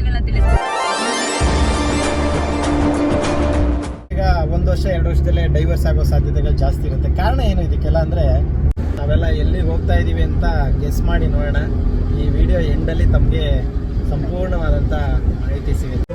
ತಿಳಿಸ್ತೀನಿ ಈಗ ಒಂದು ವರ್ಷ, ಎರಡು ವರ್ಷದಲ್ಲೇ ಡೈವರ್ಸ್ ಆಗೋ ಸಾಧ್ಯತೆಗಳು ಜಾಸ್ತಿ ಇರುತ್ತೆ. ಕಾರಣ ಏನು ಇದಕ್ಕೆಲ್ಲ ಅಂದ್ರೆ, ನಾವೆಲ್ಲ ಎಲ್ಲಿ ಹೋಗ್ತಾ ಇದೀವಿ ಅಂತ ಗೆಸ್ ಮಾಡಿ ನೋಡೋಣ. ಈ ವಿಡಿಯೋ ಎಂಡಲ್ಲಿ ತಮಗೆ ಸಂಪೂರ್ಣವಾದಂಥ ಮಾಹಿತಿ ಸಿಗುತ್ತೆ.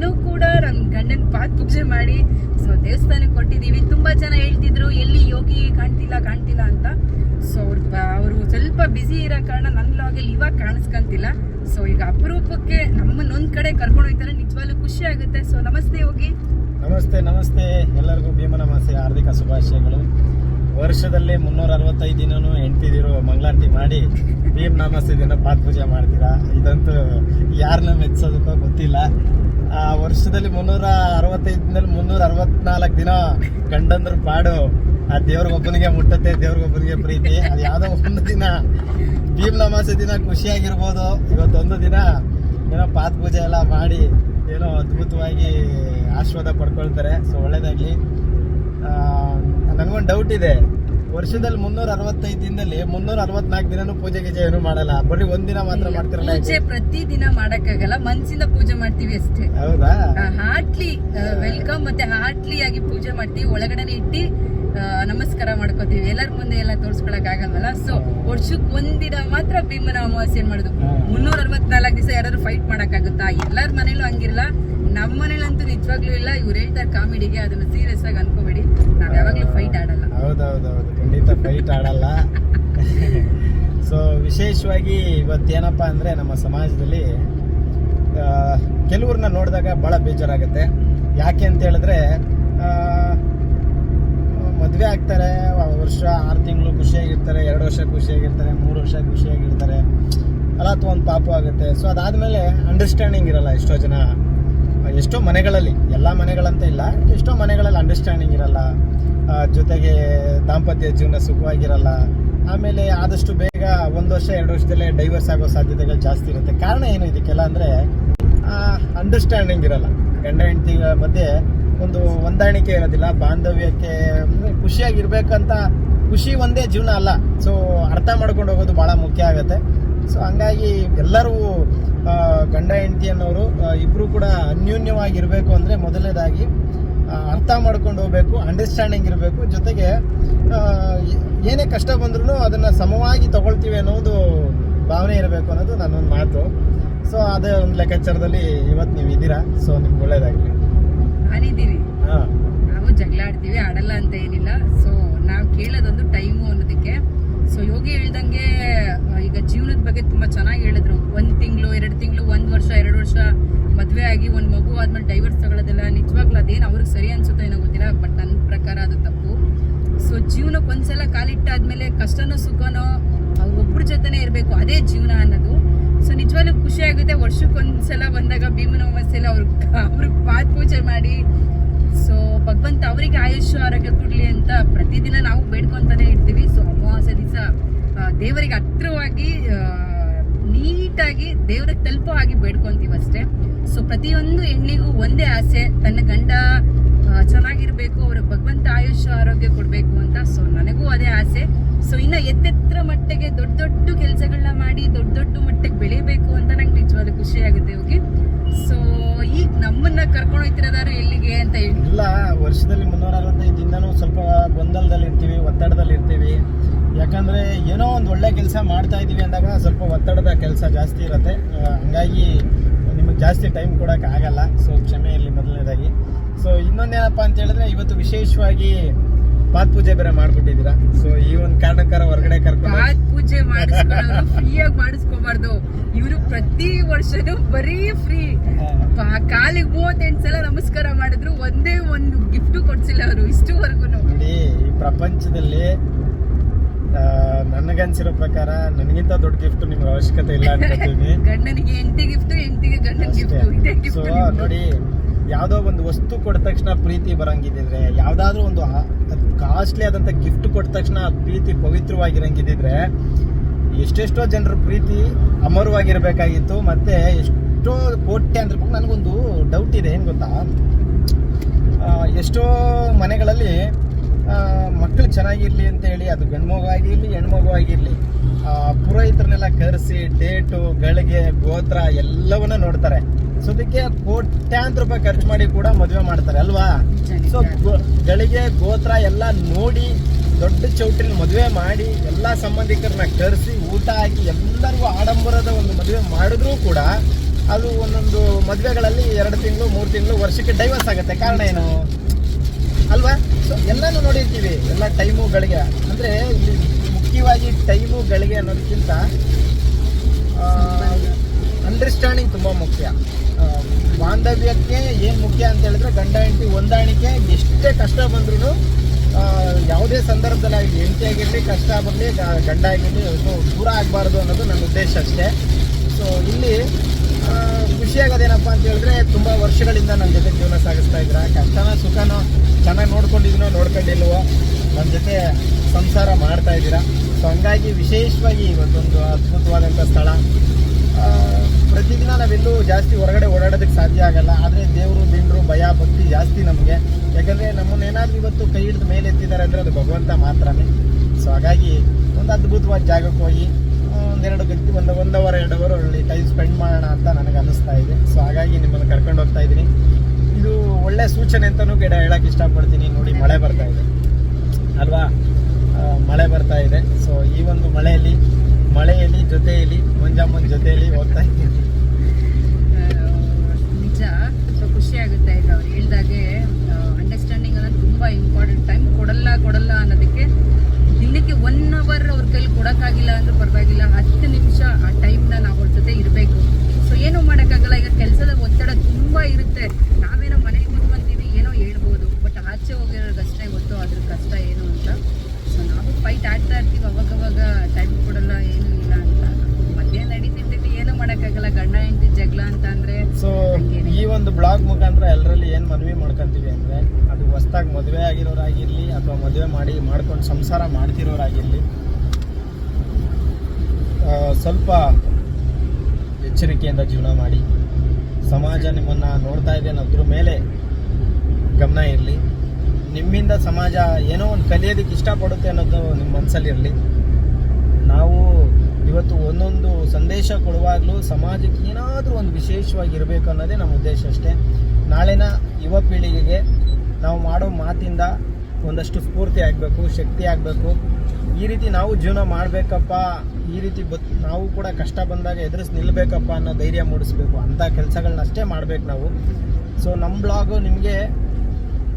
ನಾನು ಕೂಡ ನನ್ನ ಗಂಡನ ಪಾದ ಪೂಜೆ ಮಾಡಿ ಸೊ ದೇವಸ್ಥಾನಕ್ಕೆ ಕೊಟ್ಟಿದ್ದೀವಿ ತುಂಬಾ ಜನ ಹೇಳ್ತಿದ್ರು, ಎಲ್ಲಿ ಯೋಗಿ ಕಾಣ್ತಿಲ್ಲ ಕಾಣ್ತಿಲ್ಲ ಅಂತ. ಸೊ ಅವ್ರು, ಅವರು ಸ್ವಲ್ಪ ಬ್ಯುಸಿ ಇರೋ ಕಾರಣ ನನ್ನ ಲಾಗಲ್ಲಿ ಇವಾಗ ಕಾಣಿಸ್ಕೊಂತಿಲ್ಲ. ಸೊ ಈಗ ಅಪರೂಪಕ್ಕೆ ನಮ್ಮನ್ನೊಂದು ಕಡೆ ಕರ್ಕೊಂಡು ಹೋಗ್ತಾರೆ. ನಿಜವಾಗ್ಲೂ ಖುಷಿ ಆಗುತ್ತೆ. ಸೊ ನಮಸ್ತೆ ಯೋಗಿ. ನಮಸ್ತೆ ನಮಸ್ತೆ. ಎಲ್ಲರಿಗೂ ಭೀಮ ನಮಸ್ತೆ. ಹಾರ್ದಿಕ ಶುಭಾಶಯಗಳು. ವರ್ಷದಲ್ಲಿ ಮುನ್ನೂರ ಅರವತ್ತೈದು ದಿನನೂ ಹೆಂಡ್ತಿದಿರು ಮಂಗಳಾರತಿ ಮಾಡಿ ಭೀಮ್ ನಮಸ್ತೆ ದಿನ ಪಾತ್ ಪೂಜೆ ಮಾಡ್ತೀರಾ? ಇದಂತೂ ಯಾರನ್ನ ಮೆಚ್ಚೋದಕ್ಕೋ ಗೊತ್ತಿಲ್ಲ. ಆ ವರ್ಷದಲ್ಲಿ ಮುನ್ನೂರ ಅರವತ್ತೈದು ದಿನದಲ್ಲಿ ಮುನ್ನೂರ ಅರವತ್ನಾಲ್ಕು ದಿನ ಗಂಡಂದ್ರು ಪಾಡು. ಆ ದೇವ್ರಿಗೊಬ್ಬನಿಗೆ ಮುಟ್ಟತ್ತೆ, ದೇವ್ರಿಗೊಬ್ಬನಿಗೆ ಪ್ರೀತಿ. ಅದು ಯಾವುದೋ ಒಂದು ದಿನ. ಭೀಮ್ ನಮಾಸೆ ದಿನ ಖುಷಿಯಾಗಿರ್ಬೋದು. ಇವತ್ತೊಂದು ದಿನ ಏನೋ ಪಾತ್ ಪೂಜೆ ಎಲ್ಲ ಮಾಡಿ ಏನೋ ಅದ್ಭುತವಾಗಿ ಆಶೀರ್ವಾದ ಪಡ್ಕೊಳ್ತಾರೆ. ಸೊ ಒಳ್ಳೇದಾಗಲಿ. ನನಗೊಂದು ಡೌಟ್ ಇದೆ. ವರ್ಷದಲ್ಲಿ ಮುನ್ನೂರ ಅರವತ್ತೈದು ದಿನದಲ್ಲಿ ಮುನ್ನೂರ ಅರವತ್ನಾಲ್ಕು ದಿನನೂ ಪೂಜೆ ಗೀಜೆ ಏನು ಮಾಡಲ್ಲ. ಬರೀ ಒಂದಿನ ಮಾತ್ರ ಮಾಡ್ತಿರಲ್ಲ ಪೂಜೆ ಪ್ರತಿ ದಿನ ಮಾಡಕ್ಕಾಗಲ್ಲ ಮನ್ಸಿಂದ ಪೂಜೆ ಮಾಡ್ತೀವಿ ಅಷ್ಟೇ. ಹೌದಾ? ಹಾರ್ಟ್ಲಿ ವೆಲ್ಕಮ್ ಮತ್ತೆ ಹಾರ್ಟ್ಲಿ ಆಗಿ ಪೂಜೆ ಮಾಡ್ತೀವಿ. ಒಳಗಡೆ ಇಟ್ಟು ನಮಸ್ಕಾರ ಮಾಡ್ಕೋತೀವಿ. ಎಲ್ಲರ ಮುಂದೆ ಎಲ್ಲ ತೋರ್ಸ್ಕೊಳಕ್ ಆಗಲ್ವಲ್ಲ ಸೊ ವರ್ಷಕ್ಕೆ ಒಂದಿನ ಮಾತ್ರ ಭೀಮನ ಅಮಾವಾಸ್ಯೆ ಏನ್ ಮಾಡುದು. ಮುನ್ನೂರ ಅರವತ್ನಾಲ್ಕು ದಿವಸ ಯಾರಾದ್ರು ಫೈಟ್ ಮಾಡಕ್ಕಾಗುತ್ತಾ? ಎಲ್ಲರ ಮನೇಲೂ ಹಂಗಿರಲ್ಲ. ನಮ್ಮ ಮನೇಲಂತೂ ನಿಜವಾಗ್ಲೂ ಇಲ್ಲ. ಇವ್ರು ಹೇಳ್ತಾರೆ ಕಾಮಿಡಿಗೆ ಅದನ್ನ ಸೀರಿಯಸ್ ಆಗಿ ಅನ್ಕೋಬೇಡಿ. ನಾವ್ ಯಾವಾಗ್ಲೂ ಫೈಟ್ ಆಡಲ್ಲ. ಹೌದೌದೌದು. ಖಂಡಿತ ಫೈಟ್ ಆಡಲ್ಲ. ಸೊ ವಿಶೇಷವಾಗಿ ಇವತ್ತೇನಪ್ಪ ಅಂದರೆ ನಮ್ಮ ಸಮಾಜದಲ್ಲಿ ಕೆಲವ್ರನ್ನ ನೋಡಿದಾಗ ಭಾಳ ಬೇಜಾರಾಗುತ್ತೆ. ಯಾಕೆ ಅಂತ ಹೇಳಿದ್ರೆ ಮದುವೆ ಆಗ್ತಾರೆ ವರ್ಷ ಆರು ತಿಂಗಳು ಖುಷಿಯಾಗಿರ್ತಾರೆ, ಎರಡು ವರ್ಷ ಖುಷಿಯಾಗಿರ್ತಾರೆ, ಮೂರು ವರ್ಷ ಖುಷಿಯಾಗಿರ್ತಾರೆ. ಅಲ್ಲ, ಅಥವಾ ಒಂದು ಪಾಪು ಆಗುತ್ತೆ. ಸೊ ಅದಾದಮೇಲೆ ಅಂಡರ್ಸ್ಟ್ಯಾಂಡಿಂಗ್ ಇರಲ್ಲ ಎಷ್ಟೋ ಜನ. ಎಷ್ಟೋ ಮನೆಗಳಲ್ಲಿ, ಎಲ್ಲ ಮನೆಗಳಂತ ಇಲ್ಲ, ಎಷ್ಟೋ ಮನೆಗಳಲ್ಲಿ ಅಂಡರ್ಸ್ಟ್ಯಾಂಡಿಂಗ್ ಇರಲ್ಲ ಜೊತೆಗೆ ದಾಂಪತ್ಯ ಜೀವನ ಸುಖವಾಗಿರಲ್ಲ, ಆಮೇಲೆ ಆದಷ್ಟು ಬೇಗ ಒಂದು ವರ್ಷ, ಎರಡು ವರ್ಷದಲ್ಲೇ ಡೈವರ್ಸ್ ಆಗೋ ಸಾಧ್ಯತೆಗಳು ಜಾಸ್ತಿ ಇರುತ್ತೆ. ಕಾರಣ ಏನು ಇದಕ್ಕೆಲ್ಲ ಅಂದರೆ ಅಂಡರ್ಸ್ಟ್ಯಾಂಡಿಂಗ್ ಇರಲ್ಲ. ಗಂಡ, ಹೆಂಡತಿ ಮಧ್ಯೆ ಒಂದು ಹೊಂದಾಣಿಕೆ ಇರೋದಿಲ್ಲ, ಬಾಂಧವ್ಯಕ್ಕೆ ಖುಷಿಯಾಗಿರ್ಬೇಕಂತ ಖುಷಿ ಒಂದೇ ಜೀವನ ಅಲ್ಲ. ಸೊ ಅರ್ಥ ಮಾಡ್ಕೊಂಡು ಹೋಗೋದು ಭಾಳ ಮುಖ್ಯ ಆಗುತ್ತೆ. ಸೊ ಹಂಗಾಗಿ ಎಲ್ಲರೂ ಗಂಡ ಹೆಂಡತಿ ಅನ್ನೋರು ಇಬ್ಬರು ಕೂಡ ಅನ್ಯೂನ್ಯವಾಗಿರಬೇಕು ಅಂದರೆ ಮೊದಲನೇದಾಗಿ ಅರ್ಥ ಮಾಡ್ಕೊಂಡು ಹೋಗ್ಬೇಕು ಅಂಡರ್ಸ್ಟ್ಯಾಂಡಿಂಗ್ ಇರಬೇಕು. ಜೊತೆಗೆ ಏನೇ ಕಷ್ಟ ಬಂದ್ರೂ ಅದನ್ನು ಸಮವಾಗಿ ತಗೊಳ್ತೀವಿ ಅನ್ನೋದು ಭಾವನೆ ಇರಬೇಕು ಅನ್ನೋದು ನನ್ನೊಂದು ಮಾತು. ಸೊ ಅದೇ ಒಂದು ಲೆಕ್ಕಾಚಾರದಲ್ಲಿ ಇವತ್ತು ನೀವು ಇದ್ದೀರಾ? ಸೊ ನಿಮ್ಗೆ ಒಳ್ಳೇದಾಗಲಿ. ನಾನಿದ್ದೀವಿ. ಹಾಂ. ನಾವು ಜಗಳ ಆಡ್ತೀವಿ ಆಡಲ್ಲ ಅಂತ ಏನಿಲ್ಲ. ಸೊ ನಾವು ಕೇಳೋದೊಂದು ಟೈಮು ಅನ್ನೋದಕ್ಕೆ ಸೊ ಯೋಗಿ ಹೇಳ್ದಂಗೆ ಈಗ ಜೀವನದ ಬಗ್ಗೆ ತುಂಬಾ ಚೆನ್ನಾಗಿ ಹೇಳಿದ್ರು. ಒಂದು ತಿಂಗಳು, ಎರಡು ತಿಂಗಳು, ಒಂದು ವರ್ಷ, ಎರಡು ವರ್ಷ ಮದುವೆ ಆಗಿ ಒಂದು ಮಗು ಆದ್ಮೇಲೆ ಡೈವರ್ಸ್ ತಗೊಳ್ಳೋದಿಲ್ಲ ನಿಜವಾಗ್ಲೂ ಅದೇನು ಅವ್ರಿಗೆ ಸರಿ ಅನ್ಸುತ್ತೋ ಏನೋ ಗೊತ್ತಿಲ್ಲ ಬಟ್ ನನ್ನ ಪ್ರಕಾರ ಅದು ತಪ್ಪು. ಸೊ ಜೀವನಕ್ಕೆ ಒಂದ್ಸಲ ಕಾಲಿಟ್ಟಾದ್ಮೇಲೆ ಕಷ್ಟನೋ, ಸುಖನೋ ಒಬ್ಬರ ಜೊತೆನೇ ಇರಬೇಕು. ಅದೇ ಜೀವನ ಅನ್ನೋದು. ಸೊ ನಿಜವಾಗ್ಲೂ ಖುಷಿ ಆಗುತ್ತೆ. ವರ್ಷಕ್ಕೊಂದ್ಸಲ ಬಂದಾಗ ಭೀಮನ ಅಮಾವಾಸ್ಯೆಲ್ಲ ಅವ್ರ ಅವ್ರಿಗೆ ಪಾತ್ ಪೂಜೆ ಮಾಡಿ. ಸೊ ಭಗವಂತ ಅವರಿಗೆ ಆಯುಷ್ಯ ಆರೋಗ್ಯ ಕೊಡಲಿ ಅಂತ ಪ್ರತಿದಿನ ನಾವು ಬೇಡ್ಕೊಂತಾನೆ ಇರ್ತೀವಿ. ಸೊ ಅಮಾವಾಸ್ಯೆ ದಿವಸ ದೇವರಿಗೆ ಹತ್ರವಾಗಿ ನೀಟಾಗಿ ದೇವ್ರಿಗೆ ತಲುಪೋ ಆಗಿ ಬೇಡ್ಕೊಂತೀವಿ ಅಷ್ಟೇ. ಸೊ ಪ್ರತಿಯೊಂದು ಹೆಣ್ಣಿಗೂ ಒಂದೇ ಆಸೆ, ತನ್ನ ಗಂಡ ಚೆನ್ನಾಗಿರಬೇಕು, ಅವ್ರ ಭಗವಂತ ಆಯುಷ್, ಆರೋಗ್ಯ ಕೊಡ್ಬೇಕು ಅಂತ. ಸೊ ನನಗೂ ಅದೇ ಆಸೆ. ಸೊ ಇನ್ನ ಎತ್ತೆತ್ತರ ಮಟ್ಟಿಗೆ ದೊಡ್ಡ ದೊಡ್ಡ ಕೆಲಸಗಳನ್ನ ಮಾಡಿ, ದೊಡ್ಡ ದೊಡ್ಡ ಮಟ್ಟಿಗೆ ಬೆಳಿಬೇಕು ಅಂತ ನಂಗೆ ನಿಜವಾದ ಖುಷಿ ಆಗುತ್ತೆ ಹೋಗಿ ನಮ್ಮನ್ನ ಕರ್ಕೊಂಡು ಹೋಗ್ತಿರೋದಾರು ಎಲ್ಲಿಗೆ ಅಂತ ಹೇಳಿ. ಇಲ್ಲ, ವರ್ಷದಲ್ಲಿ ಮುನ್ನೂರ ಅರವತ್ತೈದು ಸ್ವಲ್ಪ ಗೊಂದಲದಲ್ಲಿ ಇರ್ತೀವಿ, ಒತ್ತಡದಲ್ಲಿ ಇರ್ತೀವಿ. ಯಾಕಂದ್ರೆ ಏನೋ ಒಂದು ಒಳ್ಳೆ ಕೆಲಸ ಮಾಡ್ತಾ ಇದೀವಿ ಅಂದಾಗ ಸ್ವಲ್ಪ ಒತ್ತಡದ ಕೆಲಸ ಜಾಸ್ತಿ ಇರುತ್ತೆ. ಹಂಗಾಗಿ ನಿಮಗೆ ಜಾಸ್ತಿ ಟೈಮ್ ಕೊಡೋಕೆ ಆಗಲ್ಲ. ಸೊ ಕ್ಷಮೆ ಇರಲಿ ಮೊದಲನೇದಾಗಿ. ಸೊ, ಇನ್ನೊಂದೇನಪ್ಪ ಅಂತ ಹೇಳಿದ್ರೆ, ಇವತ್ತು ವಿಶೇಷವಾಗಿ ಪಾತ್ ಪೂಜೆ ಬೇರೆ ಮಾಡ್ಬಿಟ್ಟಿದ್ದೀರಾ? ಸೊ ಈ ಒಂದು ಕಾರಣಕ್ಕಾರ ಹೊರಗಡೆ ಕರ್ಕೊಂಡು ಪಾತ್ ಪೂಜೆ ಮಾಡಿಸ್ಕೊಳ್ಳೋರು ಫ್ರೀಯಾಗಿ ಮಾಡಿಸ್ಕೋಬಾರ್ದು. ಇವರು ಪ್ರತಿ ವರ್ಷನೂ ಬರೀ ಫ್ರೀ ಕಾಲಿಗೆ ಮೂವತ್ತೆಂಟು ಸಲ ನಮಸ್ಕಾರ ಮಾಡಿದ್ರು ಒಂದೇ ಒಂದು ಗಿಫ್ಟ್ ಕೊಡ್ಸಿಲ್ಲ ಅವರು ಇಷ್ಟುವರೆಗೂ ನೋಡಿ ಈ ಪ್ರಪಂಚದಲ್ಲಿ ನನಗನ್ಸಿರೋ ಪ್ರಕಾರ ನನಗಿಂತ ದೊಡ್ಡ ಗಿಫ್ಟ್ ನಿಮ್ಗೆ ಅವಶ್ಯಕತೆ ಇಲ್ಲ ಅನ್ಕೋತೀನಿ ಗಂಡನಿಗೆ ಎಂಟಿ ಗಿಫ್ಟ್ ಎಂಟಿಗೆ ಗಂಡನ ಗಿಫ್ಟ್ ಇದೆ ಸೊ ನೋಡಿ ಯಾವುದೋ ಒಂದು ವಸ್ತು ಕೊಡ ತಕ್ಷಣ ಪ್ರೀತಿ ಬರಂಗಿದ್ರೆ ಯಾವ್ದಾದ್ರು ಒಂದು ಕಾಸ್ಟ್ಲಿ ಆದಂಥ ಗಿಫ್ಟ್ ಕೊಟ್ಟ ತಕ್ಷಣ ಪ್ರೀತಿ ಪವಿತ್ರವಾಗಿರಂಗಿದ್ದಿದ್ರೆ ಎಷ್ಟೆಷ್ಟೋ ಜನರ ಪ್ರೀತಿ ಅಮರವಾಗಿರಬೇಕಾಗಿತ್ತು. ಮತ್ತೆ ಎಷ್ಟೋ ಕೋಟ್ಯ ಅಂದ್ರೆ ನನಗೊಂದು ಡೌಟ್ ಇದೆ ಏನು ಗೊತ್ತಾ? ಆ, ಎಷ್ಟೋ ಮನೆಗಳಲ್ಲಿ ಮಕ್ಕಳು ಚೆನ್ನಾಗಿರಲಿ ಅಂತ ಹೇಳಿ ಅದು ಗಂಡು ಮಗು ಆಗಿರಲಿ ಹೆಣ್ಮಗು ಆಗಿರ್ಲಿ ಆ, ಪುರೋಹಿತರನ್ನೆಲ್ಲ ಕರೆಸಿ ಡೇಟು ಗಳಿಗೆ ಗೋತ್ರ ಎಲ್ಲವನ್ನ ನೋಡ್ತಾರೆ. ಸೊ ಅದಕ್ಕೆ ಕೋಟ್ಯಾಂತರ ರೂಪಾಯಿ ಖರ್ಚು ಮಾಡಿ ಕೂಡ ಮದುವೆ ಮಾಡ್ತಾರೆ ಅಲ್ವಾ. ಸೊ ಗಳಿಗೆ ಗೋತ್ರ ಎಲ್ಲ ನೋಡಿ ದೊಡ್ಡ ಚೌಟ್ರಿಲಿ ಮದುವೆ ಮಾಡಿ ಎಲ್ಲ ಸಂಬಂಧಿಕರನ್ನ ಕರೆಸಿ ಊಟ ಹಾಕಿ ಎಲ್ಲರಿಗೂ ಆಡಂಬರದ ಒಂದು ಮದುವೆ ಮಾಡಿದ್ರೂ ಕೂಡ ಅದು ಒಂದೊಂದು ಮದುವೆಗಳಲ್ಲಿ ಎರಡು ತಿಂಗಳು ಮೂರು ತಿಂಗಳು ವರ್ಷಕ್ಕೆ ಡೈವರ್ಸ್ ಆಗುತ್ತೆ. ಕಾರಣ ಏನು? ಅಲ್ವಾ? ಸೊ ಎಲ್ಲಾನು ನೋಡಿರ್ತೀವಿ ಎಲ್ಲ ಟೈಮು ಗಳಿಗೆ. ಅಂದ್ರೆ ಇಲ್ಲಿ ಮುಖ್ಯವಾಗಿ ಟೈಮು ಗಳಿಗೆ ಅನ್ನೋದಕ್ಕಿಂತ ಅಂಡರ್ಸ್ಟ್ಯಾಂಡಿಂಗ್ ತುಂಬ ಮುಖ್ಯ. ಬಾಂಧವ್ಯಕ್ಕೆ ಏನು ಮುಖ್ಯ ಅಂತ ಹೇಳಿದ್ರೆ ಗಂಡ, ಹೆಂಡತಿ ಹೊಂದಾಣಿಕೆ, ಎಷ್ಟೇ ಕಷ್ಟ ಬಂದ್ರೂ ಯಾವುದೇ ಸಂದರ್ಭದಲ್ಲಿ ಆಗಲಿ ಹೆಂಡತಿ ಆಗಿರಲಿ, ಕಷ್ಟ ಬರಲಿ ಗಂಡ ಆಗಿರಲಿ ದೂರ ಆಗಬಾರ್ದು ಅನ್ನೋದು ನನ್ನ ಉದ್ದೇಶ ಅಷ್ಟೇ. ಸೊ ಇಲ್ಲಿ ಖುಷಿಯಾಗೋದೇನಪ್ಪ ಅಂತ ಹೇಳಿದ್ರೆ ತುಂಬ ವರ್ಷಗಳಿಂದ ನನ್ನ ಜೊತೆ ಜೀವನ ಸಾಗಿಸ್ತಾ ಇದ್ದೀರಾ. ಕಷ್ಟನ ಸುಖನೋ ಚೆನ್ನಾಗಿ ನೋಡ್ಕೊಂಡಿದ್ದೀನೋ ನೋಡ್ಕೊಂಡಿಲ್ವೋ ನನ್ನ ಜೊತೆ ಸಂಸಾರ ಮಾಡ್ತಾ ಇದ್ದೀರಾ? ಸೊ ಹಂಗಾಗಿ ವಿಶೇಷವಾಗಿ ಇವತ್ತೊಂದು ಅದ್ಭುತವಾದಂಥ ಸ್ಥಳ. ಪ್ರತಿದಿನ ನಾವೆಲ್ಲೂ ಜಾಸ್ತಿ ಹೊರಗಡೆ ಓಡಾಡೋದಕ್ಕೆ ಸಾಧ್ಯ ಆಗಲ್ಲ. ಆದರೆ ದೇವರು, ದಿಂಡರು, ಭಯ, ಭಕ್ತಿ ಜಾಸ್ತಿ ನಮಗೆ. ಯಾಕಂದರೆ ನಮ್ಮನ್ನೇನಾದ್ರೂ ಇವತ್ತು ಕೈ ಹಿಡಿದು ಮೇಲೆ ಎತ್ತಿದ್ದಾರೆ ಅಂದರೆ ಅದು ಭಗವಂತ ಮಾತ್ರನೇ. ಸೊ ಹಾಗಾಗಿ ಒಂದು ಅದ್ಭುತವಾದ ಜಾಗಕ್ಕೆ ಹೋಗಿ ಒಂದೆರಡು ಗಂಟೆ, ಒಂದು ಒಂದು ಅವರ್ ಎರಡು ಅವರ್ ಅಲ್ಲಿ ಟೈಮ್ ಸ್ಪೆಂಡ್ ಮಾಡೋಣ ಅಂತ ನನಗೆ ಅನ್ನಿಸ್ತಾ ಇದೆ. ಸೊ ಹಾಗಾಗಿ ನಿಮ್ಮನ್ನು ಕರ್ಕೊಂಡು ಹೋಗ್ತಾ ಇದ್ದೀನಿ. ಇದು ಒಳ್ಳೆ ಸೂಚನೆ ಅಂತಲೂ ಗಿಡ ಹೇಳಕ್ಕೆ ಇಷ್ಟಪಡ್ತೀನಿ. ನೋಡಿ, ಮಳೆ ಬರ್ತಾ ಇದೆ. ಅಲ್ವಾ? ಮಳೆ ಬರ್ತಾ ಇದೆ. ಸೊ ಈ ಒಂದು ಮಳೆಯಲ್ಲಿ ಮಳೆಯಲ್ಲಿ ಜೊತೆಯಲ್ಲಿ ಮುಂಜಾಮುನ್ ಜೊತೆಯಲ್ಲಿ ಹೋಗ್ತಾ ಇದ್ದೀನಿ. ಆ, ನಿಜ. ಸೊ ಖುಷಿ ಆಗುತ್ತೆ ಈಗ ಅವ್ರು ಹೇಳ್ದಾಗೆ. ಅಂಡರ್ಸ್ಟ್ಯಾಂಡಿಂಗ್ ಅನ್ನೋದು ತುಂಬ ಇಂಪಾರ್ಟೆಂಟ್ ಟೈಮ್ ಕೊಡಲ್ಲ ಕೊಡಲ್ಲ ಅನ್ನೋದಕ್ಕೆ ದಿನಕ್ಕೆ ಒನ್ ಅವರ್ ಅವ್ರ ಕೈಲಿ ಕೊಡೋಕ್ಕಾಗಿಲ್ಲ ಅಂದ್ರೆ ಪರವಾಗಿಲ್ಲ. ಹತ್ತು ನಿಮಿಷ ಆ ಟೈಮ್ನ ನಾವು ಅವ್ರ ಜೊತೆ ಇರಬೇಕು. ಸೊ ಏನೂ ಮಾಡೋಕ್ಕಾಗಲ್ಲ. ಈಗ ಕೆಲಸದ ಒತ್ತಡ ತುಂಬ ಇರುತ್ತೆ. ನಾವೇನೋ ಮನೆಗೆ ಕೂತ್ಕೊಂತೀವಿ ಏನೋ ಹೇಳ್ಬೋದು. ಬಟ್ ಆಚೆ ಹೋಗಿರೋದಷ್ಟೇ ಗೊತ್ತು ಅದ್ರ ಕಷ್ಟ ಏನು ಅಂತ. ಸೊ ನಾವು ಫೈಟ್ ಆಡ್ತಾ ಇರ್ತೀವಿ ಅವಾಗವಾಗ ಟೈಮ್ ಕೊಡಲ್ಲ ಏನು ಇಲ್ಲ ಅಂತ. ಮಧ್ಯ ನಡೀತಿರ್ತೈತಿ ಏನು ಮಾಡೋಕ್ಕಾಗಲ್ಲ ಗಂಡ ಹೆಂಡತಿ ಜಗಳ ಅಂತ ಅಂದರೆ ಸೊ ಈ ಒಂದು ಬ್ಲಾಗ್ ಮುಖಾಂತರ ಎಲ್ಲರಲ್ಲಿ ಏನು ಮನವಿ ಮಾಡ್ಕೊಂತೀವಿ ಅಂದರೆ ಅದು ಹೊಸ್ದಾಗಿ ಮದುವೆ ಆಗಿರೋರಾಗಿರಲಿ ಅಥವಾ ಮದುವೆ ಮಾಡಿ ಮಾಡ್ಕೊಂಡು ಸಂಸಾರ ಮಾಡ್ತಿರೋರಾಗಿರಲಿ ಸ್ವಲ್ಪ ಎಚ್ಚರಿಕೆಯಿಂದ ಜೀವನ ಮಾಡಿ ಸಮಾಜ ನಿಮ್ಮನ್ನು ನೋಡ್ತಾ ಇದೆ ಅನ್ನೋದ್ರ ಮೇಲೆ ಗಮನ ಇರಲಿ. ನಿಮ್ಮಿಂದ ಸಮಾಜ ಏನೋ ಒಂದು ಕಲಿಯೋದಕ್ಕೆ ಇಷ್ಟಪಡುತ್ತೆ ಅನ್ನೋದು ನಿಮ್ಮ ಮನಸ್ಸಲ್ಲಿರಲಿ ನಾವು ಇವತ್ತು ಒಂದೊಂದು ಸಂದೇಶ ಕೊಡುವಾಗಲೂ ಸಮಾಜಕ್ಕೆ ಏನಾದರೂ ಒಂದು ವಿಶೇಷವಾಗಿ ಇರಬೇಕು ಅನ್ನೋದೇ ನಮ್ಮ ಉದ್ದೇಶ ಅಷ್ಟೇ. ನಾಳಿನ ಯುವ ಪೀಳಿಗೆಗೆ ನಾವು ಮಾಡೋ ಮಾತಿಂದ ಒಂದಷ್ಟು ಸ್ಫೂರ್ತಿ ಆಗಬೇಕು, ಶಕ್ತಿ ಆಗಬೇಕು. ಈ ರೀತಿ ನಾವು ಜೀವನ ಮಾಡಬೇಕಪ್ಪ, ಈ ರೀತಿ ಬತ್ ನಾವು ಕೂಡ ಕಷ್ಟ ಬಂದಾಗ ಎದುರಿಸಿ ನಿಲ್ಲಬೇಕಪ್ಪ ಅನ್ನೋ ಧೈರ್ಯ ಮೂಡಿಸ್ಬೇಕು. ಅಂಥ ಕೆಲಸಗಳನ್ನಷ್ಟೇ ಮಾಡ್ಬೇಕು ನಾವು. ಸೊ ನಮ್ಮ ಬ್ಲಾಗು ನಿಮಗೆ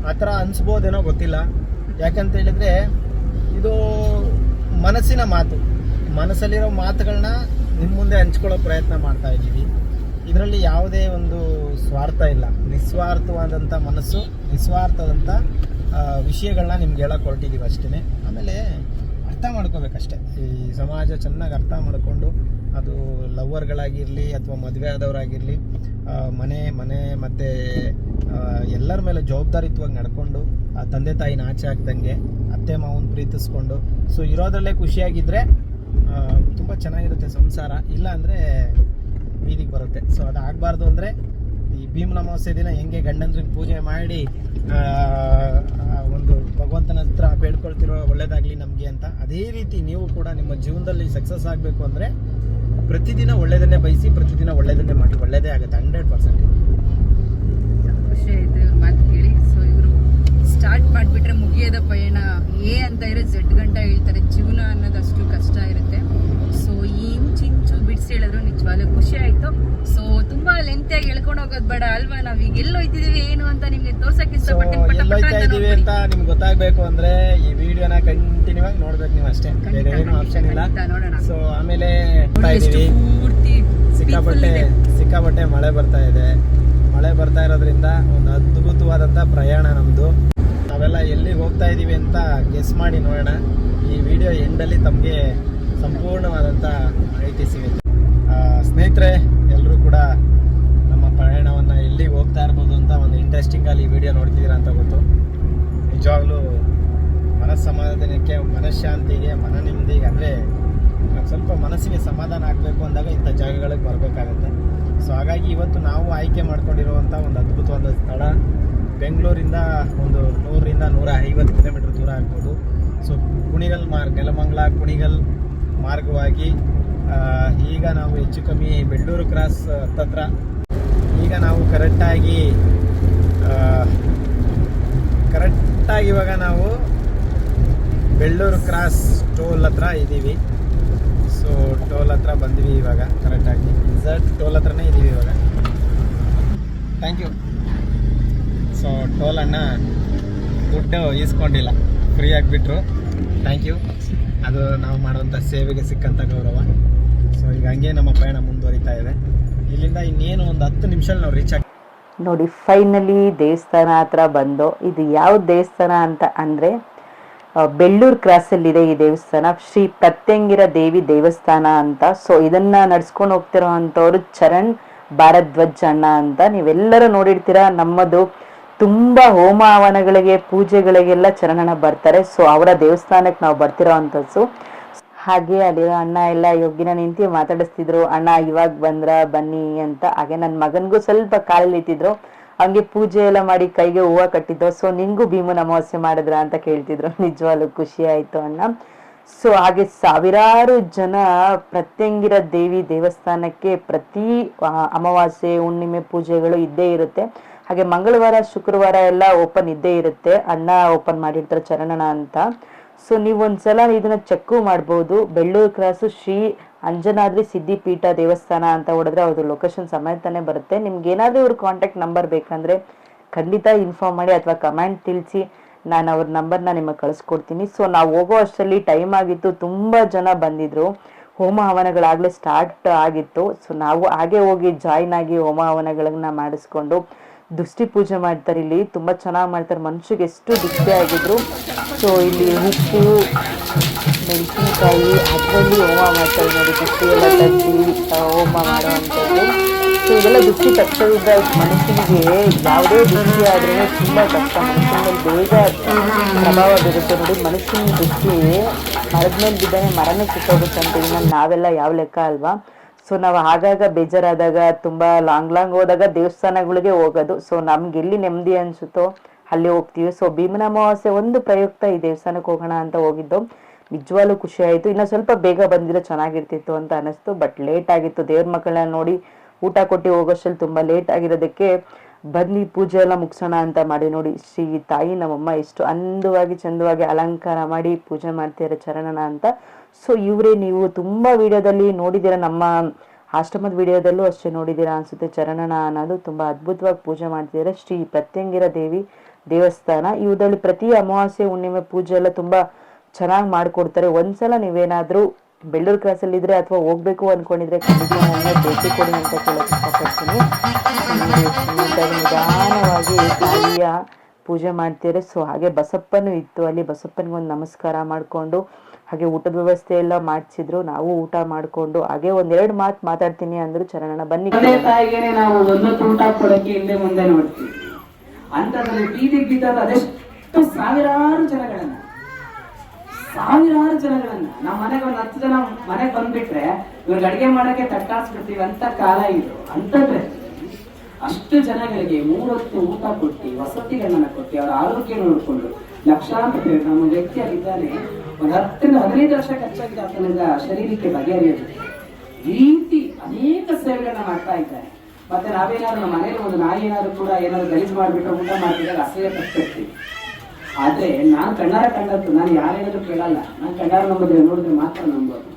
ಆ ಥರ ಅನಿಸ್ಬೋದೇನೋ ಗೊತ್ತಿಲ್ಲ. ಯಾಕಂತ ಹೇಳಿದ್ರೆ ಇದು ಮನಸ್ಸಿನ ಮಾತು. ಮನಸ್ಸಲ್ಲಿರೋ ಮಾತುಗಳನ್ನ ನಿಮ್ಮ ಮುಂದೆ ಹಂಚ್ಕೊಳ್ಳೋ ಪ್ರಯತ್ನ ಮಾಡ್ತಾ ಇದ್ದೀವಿ. ಇದರಲ್ಲಿ ಯಾವುದೇ ಒಂದು ಸ್ವಾರ್ಥ ಇಲ್ಲ. ನಿಸ್ವಾರ್ಥವಾದಂಥ ಮನಸ್ಸು ನಿಸ್ವಾರ್ಥದಂಥ ವಿಷಯಗಳನ್ನ ನಿಮ್ಗೆ ಹೇಳಕ್ಕೆ ಹೊರಟಿದ್ದೀವಿ ಅಷ್ಟೇ ಆಮೇಲೆ ಅರ್ಥ ಮಾಡ್ಕೋಬೇಕಷ್ಟೆ. ಈ ಸಮಾಜ ಚೆನ್ನಾಗಿ ಅರ್ಥ ಮಾಡಿಕೊಂಡು ಅದು ಲವ್ವರ್ಗಳಾಗಿರಲಿ ಅಥವಾ ಮದುವೆ ಆದವರಾಗಿರಲಿ ಮನೆ ಮನೆ ಮತ್ತು ಎಲ್ಲರ ಮೇಲೆ ಜವಾಬ್ದಾರಿತ್ವಾಗಿ ನಡ್ಕೊಂಡು, ಆ ತಂದೆ ತಾಯಿನ ಆಚೆ ಹಾಕ್ದಂಗೆ, ಅತ್ತೆ ಮಾವನ ಪ್ರೀತಿಸ್ಕೊಂಡು ಸೊ ಇರೋದ್ರಲ್ಲೇ ಖುಷಿಯಾಗಿದ್ದರೆ ತುಂಬ ಚೆನ್ನಾಗಿರುತ್ತೆ ಸಂಸಾರ. ಇಲ್ಲ ಅಂದರೆ ಬೀದಿಗೆ ಬರುತ್ತೆ. ಸೊ ಅದು ಆಗಬಾರ್ದು ಅಂದರೆ ಈ ಭೀಮನ ಅಮಾವಾಸ್ಯೆ ದಿನ ಹೆಂಗೆ ಗಂಡಂದ್ರಿಗೆ ಪೂಜೆ ಮಾಡಿ ಒಂದು ಭಗವಂತನ ಹತ್ರ ಬೇಡ್ಕೊಳ್ತಿರೋ ಒಳ್ಳೇದಾಗಲಿ ನಮಗೆ ಅಂತ, ಅದೇ ರೀತಿ ನೀವು ಕೂಡ ನಿಮ್ಮ ಜೀವನದಲ್ಲಿ ಸಕ್ಸಸ್ ಆಗಬೇಕು ಅಂದರೆ ಪ್ರತಿದಿನ ಒಳ್ಳೆಯದನ್ನೇ ಬಯಸಿ ಪ್ರತಿದಿನ ಒಳ್ಳೆಯದನ್ನೇ ಮಾಡಿ. ಒಳ್ಳೇದೇ ಆಗುತ್ತೆ ಹಂಡ್ರೆಡ್ ಪರ್ಸೆಂಟ್ ಖುಷಿ ಇದೆ ಇವ್ರ ಮಾತು ಕೇಳಿ ಸೊ ಇವರು ಸ್ಟಾರ್ಟ್ ಮಾಡಿಬಿಟ್ರೆ ಮುಗಿಯೋದ ಪಯಣ ಏ ಅಂತ ಇರೋ ಜಡ್ ಗಂಟ ಹೇಳ್ತಾರೆ. ಜೀವನ ಅನ್ನೋದಷ್ಟು ಕಷ್ಟ ಇರುತ್ತೆ. ಸೊ ಈ ಇಂಚು ಇಂಚು ಬಿಡಿಸಿ ಹೇಳಿದ್ರು ನಿಜವಾಗ್ಲೂ ಖುಷಿ ಆಯ್ತು. ಸೊ ತುಂಬಾ ಲೆಂತಿಯಾಗಿ ಹೇಳ್ಕೊಂಡು ಹೋಗೋದು ಬೇಡ ಅಲ್ವಾ? ನಾವ್ ಈಗ ಎಲ್ಲಿ ಹೋಯ್ತಿದೀವಿ ಏನು ಅಂತ ನಿಮ್ಗೆ ತೋರ್ಸಕ್ ಸೊ ಇಷ್ಟಪಟ್ಟು ಪಟ ಪಟ ಎಲ್ಲೋಯ್ತಾ ಅಂತ ನಿಮ್ಗೆ ಗೊತ್ತಾಗಬೇಕು ಅಂದ್ರೆ ಈ ವಿಡಿಯೋನ ಕಂಟಿನ್ಯೂ ಆಗಿ ನೋಡ್ಬೇಕು ನೀವು ಅಷ್ಟೇ. ಬೇರೆ ಏನು ಆಪ್ಷನ್ ಇಲ್ಲ. ನೋಡೋಣ. ಸೊ ಆಮೇಲೆ ಪೂರ್ತಿ ಸಿಕ್ಕಾಪಟ್ಟೆ ಸಿಕ್ಕಾಪಟ್ಟೆ ಮಳೆ ಬರ್ತಾ ಇದೆ. ಮಳೆ ಬರ್ತಾ ಇರೋದ್ರಿಂದ ಒಂದು ಅದ್ಭುತವಾದಂಥ ಪ್ರಯಾಣ ನಮ್ಮದು ನಾವೆಲ್ಲ ಎಲ್ಲಿಗೆ ಹೋಗ್ತಾ ಇದ್ದೀವಿ ಅಂತ ಗೆಸ್ ಮಾಡಿ ನೋಡೋಣ. ಈ ವಿಡಿಯೋ ಎಂಡಲ್ಲಿ ತಮಗೆ ಸಂಪೂರ್ಣವಾದಂಥ ಮಾಹಿತಿ ಸಿಗುತ್ತೆ. ಸ್ನೇಹಿತರೆ ಎಲ್ಲರೂ ಕೂಡ ನಮ್ಮ ಪ್ರಯಾಣವನ್ನು ಎಲ್ಲಿಗೆ ಹೋಗ್ತಾ ಇರ್ಬೋದು ಅಂತ ಒಂದು ಇಂಟ್ರೆಸ್ಟಿಂಗಲ್ಲಿ ಈ ವಿಡಿಯೋ ನೋಡ್ತಿದ್ದೀರಾ ಅಂತ ಗೊತ್ತು. ನಿಜವಾಗ್ಲೂ ಮನಸ್ಸಮಾಧಾನಕ್ಕೆ, ಮನಃಶಾಂತಿಗೆ, ಮನ ನೆಮ್ಮದಿಗೆ, ಅಂದರೆ ಸ್ವಲ್ಪ ಮನಸ್ಸಿಗೆ ಸಮಾಧಾನ ಆಗಬೇಕು ಅಂದಾಗ ಇಂಥ ಜಾಗಗಳಿಗೆ ಬರಬೇಕಾಗತ್ತೆ. ಸೊ ಹಾಗಾಗಿ ಇವತ್ತು ನಾವು ಆಯ್ಕೆ ಮಾಡ್ಕೊಂಡಿರುವಂಥ ಒಂದು ಅದ್ಭುತವಾದ ಸ್ಥಳ. ಬೆಂಗಳೂರಿಂದ ಒಂದು ನೂರರಿಂದ ನೂರ ಐವತ್ತು ಕಿಲೋಮೀಟರ್ ದೂರ ಆಗ್ಬೋದು. ಸೊ ಕುಣಿಗಲ್ ಮಾರ್ಗ, ನೆಲಮಂಗಲ ಕುಣಿಗಲ್ ಮಾರ್ಗವಾಗಿ ಈಗ ನಾವು ಹೆಚ್ಚು ಕಮ್ಮಿ ಬೆಳ್ಳೂರು ಕ್ರಾಸ್ ಹತ್ತತ್ರ. ಈಗ ನಾವು ಕರೆಕ್ಟಾಗಿ ಕರೆಕ್ಟಾಗಿ ಇವಾಗ ನಾವು ಬೆಳ್ಳೂರು ಕ್ರಾಸ್ ಟೋಲ್ ಹತ್ರ ಇದ್ದೀವಿ. ಸೊ ಟೋಲ್ ಹತ್ರ ಬಂದ್ವಿ ಇವಾಗ ಕರೆಕ್ಟಾಗಿ ಎಕ್ಸಾಕ್ಟ್ ಟೋಲ್ ಹತ್ರನೇ ಇದ್ದೀವಿ ಇವಾಗ. ಥ್ಯಾಂಕ್ ಯು ಸೊ ಟೋಲ್ ಅಣ್ಣ ದುಡ್ಡು ಈಸ್ಕೊಂಡಿಲ್ಲ. ಫ್ರೀ ಆಗಿಬಿಟ್ರು. ಥ್ಯಾಂಕ್ ಯು ಅದು ನಾವು ಮಾಡುವಂಥ ಸೇವೆಗೆ ಸಿಕ್ಕಂಥ ಗೌರವ. ಸೊ ಈಗ ಹಂಗೆ ನಮ್ಮ ಪಯಣ ಮುಂದುವರಿತಾ ಇದೆ. ಇಲ್ಲಿಂದ ಇನ್ನೇನು ಒಂದು ಹತ್ತು ನಿಮಿಷದಲ್ಲಿ ನಾವು ರೀಚ್ ಆಗಿ ನೋಡಿ ಫೈನಲಿ ದೇವಸ್ಥಾನ ಹತ್ರ ಬಂದು, ಇದು ಯಾವ ದೇವಸ್ಥಾನ ಅಂತ ಅಂದರೆ ಬೆಳ್ಳೂರು ಕ್ರಾಸಲ್ಲಿದೆ ಈ ದೇವಸ್ಥಾನ. ಶ್ರೀ ಪ್ರತ್ಯಂಗಿರ ದೇವಿ ದೇವಸ್ಥಾನ ಅಂತ. ಸೊ ಇದನ್ನ ನಡ್ಸ್ಕೊಂಡು ಹೋಗ್ತಿರೋ ಅಂಥವ್ರು ಚರಣ್ ಭಾರದ್ವಜ್ ಅಣ್ಣ ಅಂತ. ನೀವೆಲ್ಲರೂ ನೋಡಿರ್ತೀರಾ, ನಮ್ಮದು ತುಂಬಾ ಹೋಮ ಹವನಗಳಿಗೆ ಪೂಜೆಗಳಿಗೆಲ್ಲ ಚರಣನ ಬರ್ತಾರೆ. ಸೊ ಅವರ ದೇವಸ್ಥಾನಕ್ಕೆ ನಾವು ಬರ್ತಿರೋ ಅಂಥದ್ದು. ಹಾಗೆ ಅಲ್ಲಿರೋ ಅಣ್ಣ ಎಲ್ಲ ಯೋಗಿನ ನಿಂತು ಮಾತಾಡಿಸ್ತಿದ್ರು. ಅಣ್ಣ, ಇವಾಗ ಬಂದ್ರ? ಬನ್ನಿ ಅಂತ. ಹಾಗೆ ನನ್ನ ಮಗನಿಗೂ ಸ್ವಲ್ಪ ಕಾಲಲ್ಲಿ ಇಟ್ಟಿದ್ರು ಹಂಗೆ ಪೂಜೆ ಎಲ್ಲ ಮಾಡಿ ಕೈಗೆ ಹೂವು ಕಟ್ಟಿದ್ದು. ಸೊ ನಿಂಗೂ ಭೀಮನ ಅಮಾವಾಸ್ಯೆ ಮಾಡಿದ್ರ ಅಂತ ಕೇಳ್ತಿದ್ರು. ನಿಜವಾಗ್ಲೂ ಖುಷಿ ಆಯ್ತು ಅಣ್ಣ. ಸೊ ಹಾಗೆ ಸಾವಿರಾರು ಜನ ಪ್ರತ್ಯಂಗಿರ ದೇವಿ ದೇವಸ್ಥಾನಕ್ಕೆ ಪ್ರತಿ ಅಮಾವಾಸ್ಯೆ, ಹುಣ್ಣಿಮೆ ಪೂಜೆಗಳು ಇದ್ದೇ ಇರುತ್ತೆ. ಹಾಗೆ ಮಂಗಳವಾರ, ಶುಕ್ರವಾರ ಎಲ್ಲ ಓಪನ್ ಇದ್ದೇ ಇರುತ್ತೆ. ಅಣ್ಣ ಓಪನ್ ಮಾಡಿರ್ತಾರೆ ಚರಣನ ಅಂತ. ಸೊ ನೀವು ಒಂದ್ಸಲ ಇದನ್ನ ಚೆಕ್ಕು ಮಾಡ್ಬೋದು. ಬೆಳ್ಳೂರು ಕ್ರಾಸು ಶ್ರೀ ಅಂಜನಾದ್ರಿ ಸಿದ್ಧಿಪೀಠ ದೇವಸ್ಥಾನ ಅಂತ ಹೊಡೆದ್ರೆ ಅವ್ರದ್ದು ಲೊಕೇಶನ್ ಸಮೇತನೇ ಬರುತ್ತೆ. ನಿಮ್ಗೆ ಏನಾದ್ರೂ ಇವ್ರ ಕಾಂಟ್ಯಾಕ್ಟ್ ನಂಬರ್ ಬೇಕಂದ್ರೆ ಖಂಡಿತ ಇನ್ಫಾರ್ಮ್ ಮಾಡಿ ಅಥವಾ ಕಮೆಂಟ್ ತಿಳಿಸಿ. ನಾನು ಅವ್ರ ನಂಬರ್ನ ನಿಮಗೆ ಕಳಿಸ್ಕೊಡ್ತೀನಿ. ಸೊ ನಾವು ಹೋಗೋ ಅಷ್ಟರಲ್ಲಿ ಟೈಮ್ ಆಗಿತ್ತು. ತುಂಬ ಜನ ಬಂದಿದ್ರು. ಹೋಮ ಹವನಗಳಾಗಲೇ ಸ್ಟಾರ್ಟ್ ಆಗಿತ್ತು. ಸೊ ನಾವು ಹಾಗೆ ಹೋಗಿ ಜಾಯ್ನ್ ಆಗಿ ಹೋಮ ಹವನಗಳನ್ನ ಮಾಡಿಸ್ಕೊಂಡು ದುಷ್ಟಿ ಪೂಜೆ ಮಾಡ್ತಾರೆ ಇಲ್ಲಿ. ತುಂಬ ಚೆನ್ನಾಗಿ ಮಾಡ್ತಾರೆ. ಮನುಷ್ಯಗೆ ಎಷ್ಟು ದುಷ್ಟಿ ಆಗಿದ್ರು. ಸೊ ಇಲ್ಲಿ ಉಪ್ಪು ಮೆಣಸಿನಕಾಯಿ, ಅದರಲ್ಲಿ ಹೋಮ ಮಾಡ್ತಾರೆ ನೋಡಿ. ದುಷ್ಟಿ ಎಲ್ಲ ತಟ್ಟಿ ಹೋಮ ಮಾಡುವಂಥದ್ದು ಸೊ ಇದೆಲ್ಲ ದುಷ್ಟಿ ತಕ್ಷಣದ ಮನುಷ್ಯನಿಗೆ ಯಾವುದೇ ದುಷ್ಟಿ ಆದ್ರೂ ತುಂಬ ಕಷ್ಟ. ಮನುಷ್ಯನ ಬೇಗ ಪ್ರಭಾವ ಬೀರುತ್ತೆ ನೋಡಿ. ಮನುಷ್ಯನ ದೃಷ್ಟಿ ಮರದ ಮೇಲೆ ಬಿದ್ದಾನೆ ಮರನೇ ಅಂತ ಇನ್ನು ನಾವೆಲ್ಲ ಯಾವ ಲೆಕ್ಕ ಅಲ್ವಾ? ಸೊ ನಾವು ಆಗಾಗ ಬೇಜಾರಾದಾಗ ತುಂಬ ಲಾಂಗ್ ಲಾಂಗ್ ಹೋದಾಗ ದೇವಸ್ಥಾನಗಳಿಗೆ ಹೋಗೋದು. ಸೊ ನಮ್ಗೆ ಎಲ್ಲಿ ನೆಮ್ಮದಿ ಅನ್ಸುತ್ತೋ ಅಲ್ಲಿ ಹೋಗ್ತೀವಿ. ಸೊ ಭೀಮನ ಅಮಾವಾಸ್ಯೆ ಒಂದು ಪ್ರಯುಕ್ತ ಈ ದೇವಸ್ಥಾನಕ್ಕೆ ಹೋಗೋಣ ಅಂತ ಹೋಗಿದ್ದು. ನಿಜವಾಗ್ಲೂ ಖುಷಿ ಆಯಿತು. ಇನ್ನು ಸ್ವಲ್ಪ ಬೇಗ ಬಂದಿದ್ರೆ ಚೆನ್ನಾಗಿರ್ತಿತ್ತು ಅಂತ ಅನಿಸ್ತು. ಬಟ್ ಲೇಟ್ ಆಗಿತ್ತು. ದೇವ್ರ ಮಕ್ಕಳನ್ನ ನೋಡಿ ಊಟ ಕೊಟ್ಟು ಹೋಗೋಷ್ಟಲ್ಲಿ ತುಂಬ ಲೇಟ್ ಆಗಿರೋದಕ್ಕೆ ಬನ್ನಿ, ಪೂಜೆ ಎಲ್ಲ ಮುಗಿಸೋಣ ಅಂತ ಮಾಡಿ ನೋಡಿ. ಶ್ರೀ ತಾಯಿ ನಮ್ಮಮ್ಮ ಎಷ್ಟು ಅಂದವಾಗಿ, ಚಂದವಾಗಿ ಅಲಂಕಾರ ಮಾಡಿ ಪೂಜೆ ಮಾಡ್ತಿದ್ದಾರೆ ಚರಣನ ಅಂತ. ಸೊ ಇವರೇ ನೀವು ತುಂಬ ವಿಡಿಯೋದಲ್ಲಿ ನೋಡಿದ್ದೀರ, ನಮ್ಮ ಆಶ್ರಮದ ವಿಡಿಯೋದಲ್ಲೂ ಅಷ್ಟೇ ನೋಡಿದ್ದೀರಾ ಅನ್ಸುತ್ತೆ. ಚರಣನ ಅನ್ನೋದು ತುಂಬ ಅದ್ಭುತವಾಗಿ ಪೂಜೆ ಮಾಡ್ತಿದ್ದಾರೆ. ಶ್ರೀ ಪ್ರತ್ಯಂಗಿರ ದೇವಿ ದೇವಸ್ಥಾನ. ಇವುದಲ್ಲಿ ಪ್ರತಿ ಅಮಾವಾಸ್ಯೆ, ಹುಣ್ಣಿಮೆ ಪೂಜೆ ಎಲ್ಲ ತುಂಬ ಚೆನ್ನಾಗಿ ಮಾಡಿಕೊಡ್ತಾರೆ. ಒಂದ್ಸಲ ನೀವೇನಾದರೂ ಬೆಳ್ಳೂರು ಕ್ರಾಸಲ್ಲಿ ಇದ್ರೆ ಅಥವಾ ಹೋಗ್ಬೇಕು ಅನ್ಕೊಂಡಿದ್ರೆ ಭೇಟಿ ಕೊಡಿ ಅಂತ ಕೇಳಕ್ಕೆ ಇಷ್ಟಪಡ್ತೀನಿ. ನಿಧಾನವಾಗಿ ತಾಯಿಯ ಪೂಜೆ ಮಾಡ್ತಿದ್ದಾರೆ. ಸೊ ಹಾಗೆ ಬಸಪ್ಪನೂ ಇತ್ತು ಅಲ್ಲಿ. ಬಸಪ್ಪನಿಗೆ ಒಂದು ನಮಸ್ಕಾರ ಮಾಡಿಕೊಂಡು ಹಾಗೆ ಊಟದ ವ್ಯವಸ್ಥೆ ಎಲ್ಲ ಮಾಡಿಸಿದ್ರು. ನಾವು ಊಟ ಮಾಡ್ಕೊಂಡು ಹಾಗೆ ಒಂದೆರಡು ಮಾತು ಮಾತಾಡ್ತೀನಿ ಅಂದ್ರು ಚರಣನ ಬನ್ನಿ ತಂದೆ ನಾವು ಒಂದು ಊಟ ಕೊಡಕ್ಕೆ ಹಿಂದೆ ಮುಂದೆ ನೋಡ್ತೀವಿ. ಅಂತದ್ರಲ್ಲಿ ಅದೆಷ್ಟು ಸಾವಿರಾರು ಜನಗಳನ್ನ ಸಾವಿರಾರು ಜನಗಳನ್ನ ನಮ್ಮ ಮನೆಗೆ ಒಂದು ಹತ್ತು ಜನ ಮನೆಗೆ ಬಂದ್ಬಿಟ್ರೆ ಇವ್ರಿಗೆ ಅಡಿಗೆ ಮಾಡಕ್ಕೆ ತಟ್ಟಾಸ್ಬಿಡ್ತೀವಿ ಅಂತ ಕಾಲ ಇದು. ಅಂತಂದ್ರೆ ಅಷ್ಟು ಜನಗಳಿಗೆ ಮೂರೊತ್ತು ಊಟ ಕೊಟ್ಟು ವಸತಿಗಳನ್ನ ಕೊಟ್ಟು ಅವರ ಆರೋಗ್ಯ ನೋಡಿಕೊಂಡು ಲಕ್ಷಾಂತರ ನಮ್ಮ ವ್ಯಕ್ತಿ ಆಗಿದ್ದಾನೆ ಒಂದು ಹತ್ತರಿಂದ ಹದಿನೈದು ವರ್ಷ ಖರ್ಚಾಗಿದೆ ಆತನಿಂದ ಶರೀರಕ್ಕೆ ಬಗೆಹರಿಯೋದು ರೀತಿ ಅನೇಕ ಸೇವೆಗಳನ್ನ ಮಾಡ್ತಾ ಇದ್ದಾರೆ. ಮತ್ತೆ ನಾವೇನಾದ್ರು ನಮ್ಮ ಮನೇಲಿ ಒಂದು ನಾಯಿ ಕೂಡ ಏನಾದ್ರು ಗಲೀಜು ಮಾಡ್ಬಿಟ್ಟು ಊಟ ಮಾಡ್ತಿದ್ರೆ ಅಸಹ್ಯ ಕಷ್ಟಿ ಆದ್ರೆ ನಾನು ಕಣ್ಣಾರ ಕಂಡದ್ದು, ನಾನು ಯಾರೇನಾದ್ರೂ ಕೇಳಲ್ಲ. ನಾನು ಕಣ್ಣಾರ ನಂಬಿದ್ರೆ ನೋಡಿದ್ರೆ ಮಾತ್ರ ನಂಬೋದು.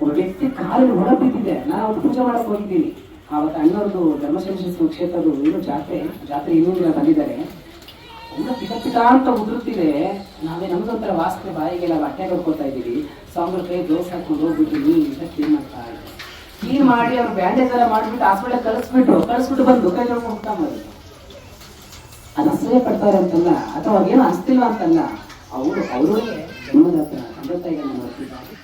ಒಬ್ಬ ವ್ಯಕ್ತಿ ಕಾಲಿನ ಹೊರ ಬಿದ್ದಿದೆ ನಾನು ಅವ್ರು ಪೂಜೆ ಮಾಡಕ್ ಹೋಗಿದ್ದೀನಿ. ಅವತ್ತು ಅಣ್ಣವ್ರದ್ದು ಧರ್ಮಶೇಷ ಕ್ಷೇತ್ರದ ಏನು ಜಾತ್ರೆ ಜಾತ್ರೆ ಇನ್ನೊಂದು ಬಂದಿದ್ದಾರೆ. ಎಲ್ಲ ಪಿಕ ಪಿಟ ಅಂತ ಉದುರುತ್ತಿದೆ ನಾವೇ ನಮ್ದೊಂಥರ ವಾಸನೆ ಬಾಯಿಗೆಲ್ಲ ಬಟ್ಟೆ ಕಟ್ಕೊತಾ ಇದ್ದೀವಿ. ಸಾಂಬ್ರ ಕೈ ದೋಸೆ ಹಾಕೊಂಡು ಹೋಗ್ಬಿಟ್ಟು ಅಂತ ಕ್ಲೀನ್ ಮಾಡ್ತಾ ಇದ್ದಾರೆ. ಕ್ಲೀನ್ ಮಾಡಿ ಅವ್ರು ಬ್ಯಾಂಡೇಜ್ ಎಲ್ಲ ಮಾಡ್ಬಿಟ್ಟು ಹಾಸ್ಪಿಟಲ್ ಕಳಿಸ್ಬಿಟ್ಟು ಕಳಿಸ್ಬಿಟ್ಟು ಬಂದು ಕೈ ಹೋಗ್ತಾ ಮಾಡಿ. ಅದು ಅಸಹ್ಯ ಪಡ್ತಾರೆ ಅಂತಲ್ಲ, ಅಥವಾ ಅವ್ರಿಗೇನು ಅಸ್ತಿಲ್ಲ ಅಂತಲ್ಲ, ಅವರು, ಅವರೇ ಹತ್ರ ತಂದೆ ತಾಯಿಗಳನ್ನ ಮಾಡ್ತಿದ್ದಾರೆ.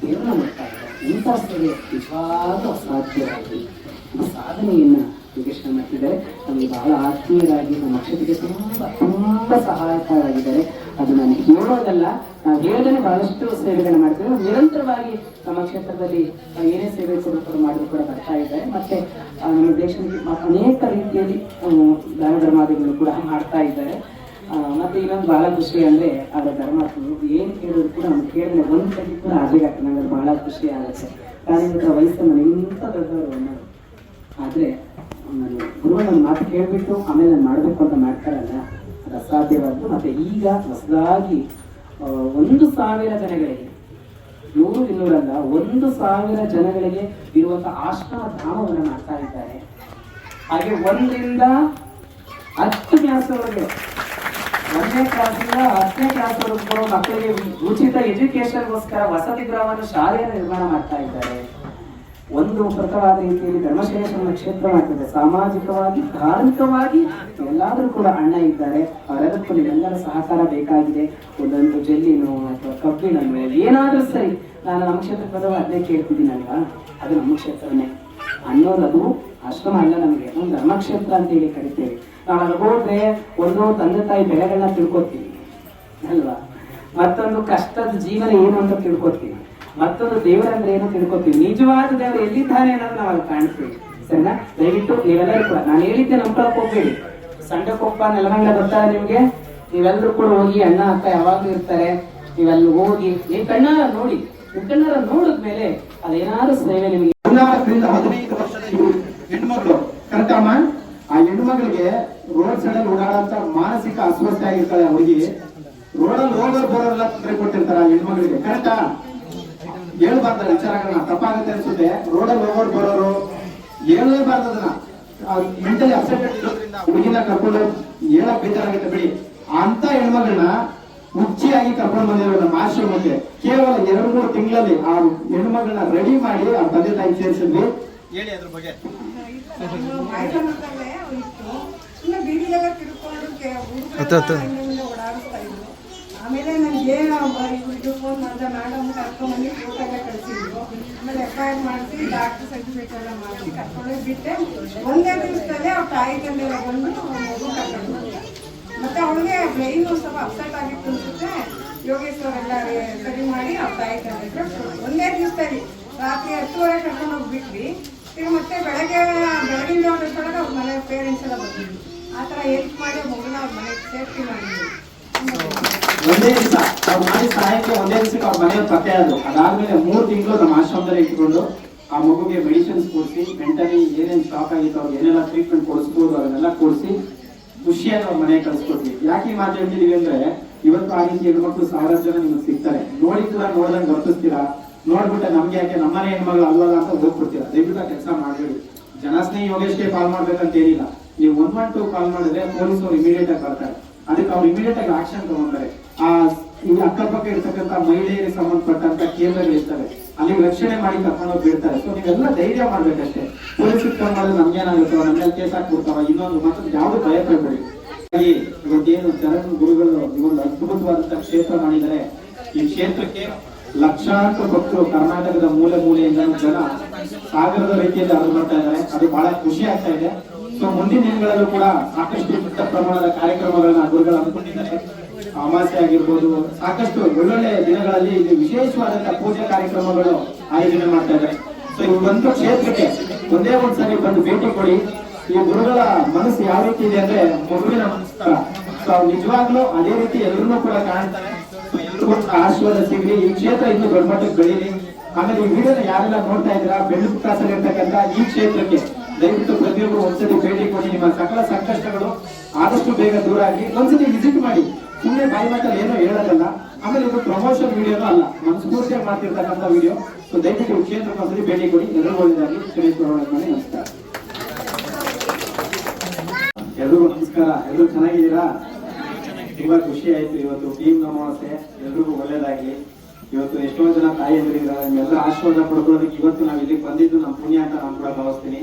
ದೇವರನ್ನ ಮಾಡ್ತಾ ಇದ್ದಾರೆ. ಇಂಥ ಸ್ಥಳೀಯ ನಿಜವಾಗ್ಲೂ ಅಸಾಧ್ಯವಾಗಿ ಸಾಧನೆಯನ್ನ ಯೋಗೇಶ್ವರ ಮಾಡ್ತಿದ್ದಾರೆ ನಮಗೆ ಬಹಳ ಆತ್ಮೀಯರಾಗಿ ನಮ್ಮ ಅಕ್ಷತೆಗೆ ತುಂಬ ತುಂಬ ಸಹಾಯಕರಾಗಿದ್ದಾರೆ. ಅದು ನಾನು ಹೇಳೋದಲ್ಲ, ನಾವು ಹೇಳದೇ ಬಹಳಷ್ಟು ಸೇವೆಗಳನ್ನ ಮಾಡ್ತೀವಿ. ನಿರಂತರವಾಗಿ ನಮ್ಮ ಕ್ಷೇತ್ರದಲ್ಲಿ ಏನೇ ಸೇವೆ ಕೂಡ ಕೂಡ ಮಾಡಿದ್ರು ಕೂಡ ಬರ್ತಾ ಇದ್ದಾರೆ. ಮತ್ತೆ ನಮ್ಮ ದೇಶದಲ್ಲಿ ಅನೇಕ ರೀತಿಯಲ್ಲಿ ದಾನ ಧರ್ಮಾದಿಗಳು ಕೂಡ ಮಾಡ್ತಾ ಇದ್ದಾರೆ. ಮತ್ತೆ ಇನ್ನೊಂದು ಬಹಳ ಖುಷಿ ಅಂದ್ರೆ ಅವರ ಧರ್ಮ ಏನ್ ಕೇಳಿದ್ರು ಕೂಡ ನಮ್ಗೆ ಕೇಳಿದ್ರೆ ಒಂದ್ ಕೂಡ ಹಾಗೆ ಆಗ್ತದೆ. ನಂಗೆ ಬಹಳ ಖುಷಿ ಆಗುತ್ತೆ. ಇವ್ರ ವಯಸ್ಸನ್ನು ಇಂಥ ದೊಡ್ಡವರು ಅನ್ನೋದು. ಆದ್ರೆ ನಾನು ಗುರುಗಳ ಮಾತು ಕೇಳಿಬಿಟ್ಟು, ಆಮೇಲೆ ಮಾಡಬೇಕು ಅಂತ ಮಾಡ್ತಾರಲ್ಲ, ಅದು ಅಸಾಧ್ಯವಾದ್ದು. ಮತ್ತೆ ಈಗ ಹೊಸದಾಗಿ ಒಂದು ಸಾವಿರ ಜನಗಳಿಗೆ, ನೂರು ಇನ್ನೂರಲ್ಲ, ಒಂದು ಸಾವಿರ ಜನಗಳಿಗೆ ಇರುವಂಥ ಆಶ್ರಮ ಧಾಮವನ್ನು ಮಾಡ್ತಾ ಇದ್ದಾರೆ. ಹಾಗೆ ಒಂದರಿಂದ ಹತ್ತು ಕ್ಲಾಸ್ವರೆಗೆ ಒಂದನೇ ಕ್ಲಾಸಿಂದ ಹತ್ತನೇ ಕ್ಲಾಸ್ವರೆಗೂ ಬರೋ ಮಕ್ಕಳಿಗೆ ಉಚಿತ ಎಜುಕೇಶನ್ಗೋಸ್ಕರ ವಸತಿ ಗೃಹವನ್ನು ಶಾಲೆಯನ್ನು ನಿರ್ಮಾಣ ಮಾಡ್ತಾ ಇದ್ದಾರೆ. ಒಂದು ಪ್ರಕವಾದ ರೀತಿಯಲ್ಲಿ ಕ್ಷೇತ್ರ ಆಗ್ತದೆ ಸಾಮಾಜಿಕವಾಗಿ, ಧಾರ್ಮಿಕವಾಗಿ ಎಲ್ಲಾದರೂ ಕೂಡ ಅಣ್ಣ ಇದ್ದಾರೆ. ಅವರೆಲ್ಲಕ್ಕೂ ನಿಮ್ಮೆಲ್ಲರ ಸಹಕಾರ ಬೇಕಾಗಿದೆ. ಒಂದೊಂದು ಜಲ್ಲಿನೋ ಅಥವಾ ಕಬ್ಬಿಣನೋ, ಏನಾದರೂ ಸರಿ, ನಾನು ನಮ್ಮ ಕ್ಷೇತ್ರ ಪದವ ಅದೇ ಕೇಳ್ತಿದ್ದೀನಲ್ವ? ಅದು ನಮ್ಮ ಕ್ಷೇತ್ರನೇ. ಅನ್ನೋದು ಅದು ಆಶ್ರಮ ಅಲ್ಲ ನಮಗೆ. ಒಂದು ಧರ್ಮಕ್ಷೇತ್ರ ಅಂತ ಹೇಳಿ ಕರಿತೇವೆ. ನಾವು ಅಲ್ಲಿ ಒಂದು ತಂದೆ ತಾಯಿ ಬೆಳೆಗಳನ್ನ ತಿಳ್ಕೊತೀವಿ. ಅಲ್ವಾ? ಮತ್ತೊಂದು ಕಷ್ಟದ ಜೀವನ ಏನು ಅಂತ ತಿಳ್ಕೊತೀವಿ. ಮತ್ತೊಂದು ದೇವರಂದ್ರೆ ಏನು ತಿಳ್ಕೊತೀವಿ? ನಿಜವಾದ ದೇವರು ಎಲ್ಲಿದ್ದಾನೆ ಅನ್ನೋದು ನಾವು ಕಾಣ್ತೀವಿ ಸರಿನಾ? ದಯವಿಟ್ಟು ನೀವೆಲ್ಲರೂ ಕೂಡ, ನಾನು ಹೇಳಿದ್ದೆ ನಂಬ್ಕೊಳಕ್ ಹೋಗ್ಬೇಡಿ ಸಂಡಕೊಪ್ಪ ನೆಲಮಂಗಲ ಬರ್ತಾರೆ ನಿಮ್ಗೆ? ನೀವೆಲ್ಲರೂ ಕೂಡ ಹೋಗಿ ಅಣ್ಣ ಅಕ್ಕ ಯಾವಾಗ್ಲೂ ಇರ್ತಾರೆ. ನೀವೆಲ್ಲ ಹೋಗಿ ನೀವು ಕಣ್ಣಾರ ನೋಡಿ, ನಿಮ್ ಕಣ್ಣಾರ ನೋಡಿದ್ಮೇಲೆ ಅದೇನಾದ್ರೂ ಸೇವೆ ನಿಮಗೆ. ಹದಿನಾಲ್ಕರಿಂದ ಹದಿನೈದು ವರ್ಷದ ಹೆಣ್ಮಗಳು ಹೆಣ್ಮಕ್ಳು ಕರೆಕ್ಟ್ ಆ ಹೆಣ್ಮಗಳಿಗೆ ರೋಡ್ ಸೈಡ್ ಅಲ್ಲಿ ಓಡಾಡಂತ ಮಾನಸಿಕ ಅಸ್ವಸ್ಥ ಆಗಿರ್ತಾಳೆ ಹೋಗಿ ರೋಡಲ್ಲಿ ಹೋಗೋರು ಬರೋರೆಲ್ಲ ತೊಂದರೆ ಕೊಟ್ಟಿರ್ತಾರೆ ಆ ಹೆಣ್ಮಗಳಿಗೆ ಕರೆಕ್ಟಾ ಹೇಳ್ಬಾರ್ದ ವಿಚಾರಗಳನ್ನ ತಪ್ಪಾಗುತ್ತೆ ಅನ್ಸುತ್ತೆ. ರೋಡಲ್ಲಿ ಹೋಗೋರು ಬರೋರು ಹೇಳಲೇಬಾರ್ದು ಅದನ್ನ. ಮೆಂಟಲಿ ಅಪ್ಸೆಟ್ ಇರೋದ್ರಿಂದ ಹುಡುಗಿನ ಕರ್ಕೊಂಡು ಹೇಳಕ್ ಬೇಜಾರಾಗುತ್ತೆ ಬಿಡಿ. ಅಂತ ಹೆಣ್ಮಗಳನ್ನ ಮುಚ್ಚಿಯಾಗಿ ಕರ್ಕೊಂಡು ಬಂದಿರೋ ನಮ್ಮ ಆಶ್ರಮಕ್ಕೆ ಕೇವಲ ಎರಡು ಮೂರು ತಿಂಗಳಲ್ಲಿ ಆ ಹೆಣ್ಮಗಳನ್ನ ರೆಡಿ ಮಾಡಿ ಆ ತಂದೆ ತಾಯಿ ಸೇರಿಸಿದ್ವಿ. ಹೇಳಿ ಅದ್ರ ಬಗ್ಗೆ. ಓಡಾಡಿಸ್ತಾ ಇದ್ರು. ಆಮೇಲೆ ನನಗೆ ಇವ್ರಿಗೆ ಫೋನ್ ಮಾಡಿದೆ ಮೇಡಮ್ ಕರ್ಕೊಂಡ್ಬಂದು ಫೋಟೋ ಎಲ್ಲ ಕಳಿಸಿದ್ರು ಆಮೇಲೆ ಎಫ್ ಐ ಆರ್ ಮಾಡಿಸಿ ಡಾಕ್ಟರ್ ಸರ್ಟಿಫಿಕೇಟ್ ಎಲ್ಲ ಮಾಡಿಸಿ ಕರ್ಕೊಂಡೋಗಿ ಬಿಟ್ಟೆ. ಒಂದೇ ದಿವಸದಲ್ಲೇ ಅವ್ರ ತಾಯಿ ತಂದೆ ಬಂದು ಮಗು ಕರ್ಕೊಂಡು. ಮತ್ತೆ ಅವಳಿಗೆ ಬ್ರೈನ್ ಸ್ವಲ್ಪ ಅಪ್ಸೆಟ್ ಆಗಿತ್ತು ಅನ್ಸುತ್ತೆ. ಯೋಗೇಶ್ವರ್ ಎಲ್ಲ ಸರಿ ಮಾಡಿ ಅವ್ರ ತಾಯಿ ತಂದೆ. ಒಂದೇ ದಿವಸದಲ್ಲಿ. ರಾತ್ರಿ ಹತ್ತುವರೆ ಕರ್ಕೊಂಡು ಹೋಗ್ಬಿಟ್ವಿ. ಈಗ ಮತ್ತೆ ಬೆಳಗ್ಗೆ ಬೆಳಗಿನ ಜಾವ ಅವ್ರ ಮನೆ ಪೇರೆಂಟ್ಸ್ ಎಲ್ಲ ಬಂದಿದ್ವಿ ಆ ಥರ ಹೆಲ್ಪ್ ಮಾಡಿ ಮಗುನ ಅವ್ರ ಮನೆಗೆ ಸೇಫ್ಟಿ ಮಾಡಿದ್ವಿ ಒಂದೇ ದಿವಸ ಅವ್ರು ಮಾಡಿ ಸಹಾಯಕ್ಕೆ ಒಂದೇ ದಿವಸಕ್ಕೆ ಅವ್ರ ಮನೆಯವ್ರು ಪತ್ತೆ ಆದ್ರು. ಅದಾದ್ಮೇಲೆ ಮೂರು ತಿಂಗಳು ನಮ್ಮ ಆಶ್ರಮದಲ್ಲಿ ಇಟ್ಕೊಂಡು ಆ ಮಗುಗೆ ಮೆಡಿಸಿನ್ಸ್ ಕೊಡಿಸಿ ಮೆಂಟಲಿ ಏನೇನು ಶಾಕ್ ಆಗಿತ್ತು, ಅವ್ರಿಗೆ ಏನೆಲ್ಲ ಟ್ರೀಟ್ಮೆಂಟ್ ಕೊಡಿಸ್ಬೋದು ಅವನ್ನೆಲ್ಲ ಕೊಡಿಸಿ ಖುಷಿಯಾಗಿ ಅವ್ರ ಮನೆಗೆ ಕಳ್ಸಿಕೊಟ್ವಿ. ಯಾಕೆ ಈ ಮಾತು ಹೇಳ್ತಿದೀವಿ ಅಂದ್ರೆ, ಇವತ್ತು ಆ ರೀತಿ ಹೆಣ್ಮಕ್ಳು ಸಾವಿರಾರು ಜನ ನಿಮ್ಗೆ ಸಿಗ್ತಾರೆ. ನೋಡಿ ಕೂಡ ನೋಡ್ದಂಗೆ ವರ್ತಿಸ್ತೀರಾ? ನೋಡ್ಬಿಟ್ಟೆ ನಮ್ಗೆ ಯಾಕೆ ನಮ್ಮನೆ ಹೆಣ್ಮಗಳು ಅಲ್ವಲ್ಲ ಅಂತ ಹೋಗ್ಬಿಡ್ತೀರಾ? ದಯವಿಟ್ಟು ಆ ಕೆಲಸ ಮಾಡಬೇಡಿ. ಜನಸ್ನೇಹಿ ಯೋಗೇಶ್ಗೆ ಕಾಲ್ ಮಾಡ್ಬೇಕಂತ ಏನಿಲ್ಲ. ನೀವು ಒನ್ ಒನ್ ಟು ಕಾಲ್ ಮಾಡಿದ್ರೆ ಪೊಲೀಸರು ಇಮಿಡಿಯೇಟ್ ಆಗಿ ಬರ್ತಾರೆ. ಅದಕ್ಕೆ ಅವ್ರು ಇಮಿಡಿಯೇಟ್ ಆಗಿ ಆಕ್ಷನ್ ತಗೊಂತಾರೆ. ಆ ಇಲ್ಲಿ ಅಕ್ಕಪಕ್ಕ ಇರ್ತಕ್ಕಂಥ ಮಹಿಳೆಯರಿಗೆ ಸಂಬಂಧಪಟ್ಟಂತ ಕೇಂದ್ರಗಳು ಇರ್ತವೆ. ಅಲ್ಲಿ ರಕ್ಷಣೆ ಮಾಡಿ ಕರ್ಕೊಂಡು ಬಿಡ್ತಾರೆ. ಸೊ ನೀವೆಲ್ಲ ಧೈರ್ಯ ಮಾಡ್ಬೇಕಷ್ಟೇ. ಪೊಲೀಸ್ ಮಾಡಿದ್ರೆ ನಮ್ಗೇನಾಗುತ್ತೋ? ಮೇಲೆ ಕೇಸ್ ಹಾಕ್ಬಿಡ್ತಾವ ಇನ್ನೊಂದು ಮತ್ತೆ ಯಾವ್ದು ಭಯ ಪಡ್ಬೇಡಿ ಇವತ್ತೇನು ಚರಣ್ ಗುರುಗಳು ಈ ಒಂದು ಕ್ಷೇತ್ರ ಮಾಡಿದರೆ ಈ ಕ್ಷೇತ್ರಕ್ಕೆ ಲಕ್ಷಾಂತರ ಭಕ್ತರು ಕರ್ನಾಟಕದ ಮೂಲೆ ಮೂಲೆಯಿಂದ ಜನ ಸಾಗರದ ರೀತಿಯಲ್ಲಿ ಅದು ಮಾಡ್ತಾ ಇದ್ದಾರೆ. ಅದು ಬಹಳ ಖುಷಿ ಆಗ್ತಾ ಇದೆ. ಸೊ ಮುಂದಿನ ದಿನಗಳಲ್ಲೂ ಕೂಡ ಸಾಕಷ್ಟು ಪ್ರಮಾಣದ ಕಾರ್ಯಕ್ರಮಗಳನ್ನ ಗುರುಗಳು ಹಮ್ಮಿಕೊಂಡಿದ್ದಾರೆ. ಅಮಾಸೆ ಆಗಿರ್ಬೋದು, ಸಾಕಷ್ಟು ಒಳ್ಳೊಳ್ಳೆ ದಿನಗಳಲ್ಲಿ ಇಲ್ಲಿ ವಿಶೇಷವಾದಂತಹ ಪೂಜೆ ಕಾರ್ಯಕ್ರಮಗಳು ಆಯೋಜನೆ ಮಾಡ್ತಾ ಇದ್ದಾರೆ. ಸೊ ಈ ಒಂದು ಕ್ಷೇತ್ರಕ್ಕೆ ಒಂದೇ ಒಂದು ಒಂದ್ಸರಿ ಬಂದು ಭೇಟಿ ಕೊಡಿ. ಈ ಗುರುಗಳ ಮನಸ್ಸು ಯಾವ ರೀತಿ ಇದೆ ಅಂದ್ರೆ ಮಗುವಿನ ಮನಸ್ಸು. ಸೊ ಅವ್ರು ನಿಜವಾಗ್ಲೂ ಅದೇ ರೀತಿ ಎಲ್ಲರೂ ಕೂಡ ಕಾಣ್ತಾರೆ. ಎಲ್ರಿಗೂ ಆಶೀರ್ವಾದ ಸಿಗ್ಲಿ. ಈ ಕ್ಷೇತ್ರ ಇನ್ನು ದೊಡ್ಡ ಮಟ್ಟಕ್ಕೆ ಬೆಳೀಲಿ. ಆಮೇಲೆ ಈ ವಿಡಿಯೋನ ಯಾರೆಲ್ಲ ನೋಡ್ತಾ ಇದ್ದೀರಾ ಬೆಳ್ಳು ಇರ್ತಕ್ಕಂಥ ಈ ಕ್ಷೇತ್ರಕ್ಕೆ ದಯವಿಟ್ಟು ಪ್ರತಿಯೊಬ್ಬರು ಒಂದ್ಸತಿ ಭೇಟಿ ಕೊಡಿ. ನಿಮ್ಮ ಸಕಲ ಸಂಕಷ್ಟಗಳು ಆದಷ್ಟು ಬೇಗ ದೂರ ಆಗಿ ಒಂದ್ಸತಿ ವಿಸಿಟ್ ಮಾಡಿ. ಸುಮ್ಮನೆ ಬಾಯಿ ಮಾತಲ್ಲಿ ಏನೋ ಹೇಳೋದಲ್ಲ, ಆಮೇಲೆ ಇದು ಪ್ರಮೋಷನ್ ವಿಡಿಯೋನೂ ಅಲ್ಲ, ಮನಸ್ಫೂರ್ತಿಯಾಗಿ ಮಾಡ್ತಿರ್ತಕ್ಕಂಥ ವಿಡಿಯೋ ಸೊ ದಯವಿಟ್ಟು ಕ್ಷೇತ್ರ ಒಂದ್ಸತಿ ಭೇಟಿ ಕೊಡಿ. ಎಲ್ಲರೂ ಒಳ್ಳೆಯದಾಗಿ ಕ್ಷಮಿಸುವ ಮಾಡಿ ನಮಸ್ಕಾರ. ಎಲ್ರಿಗೂ ನಮಸ್ಕಾರ. ಎಲ್ಲರೂ ಚೆನ್ನಾಗಿದ್ದೀರಾ? ತುಂಬಾ ಖುಷಿ ಆಯ್ತು. ಇವತ್ತು ಟೀಮ್ ನಮಸ್ತೆ ಎಲ್ರಿಗೂ ಒಳ್ಳೇದಾಗ್ಲಿ. ಇವತ್ತು ಎಷ್ಟೋ ಜನ ತಾಯಿ ನಿಮ್ಮೆಲ್ಲರ ಆಶೀರ್ವಾದ ಪಡ್ಕೊಳ್ಳೋದಕ್ಕೆ ಇವತ್ತು ನಾವು ಇಲ್ಲಿಗೆ ಬಂದಿದ್ದು ನಮ್ಮ ಪುಣ್ಯ ಅಂತ ನಾನು ಕೂಡ ಭಾವಿಸ್ತೀನಿ.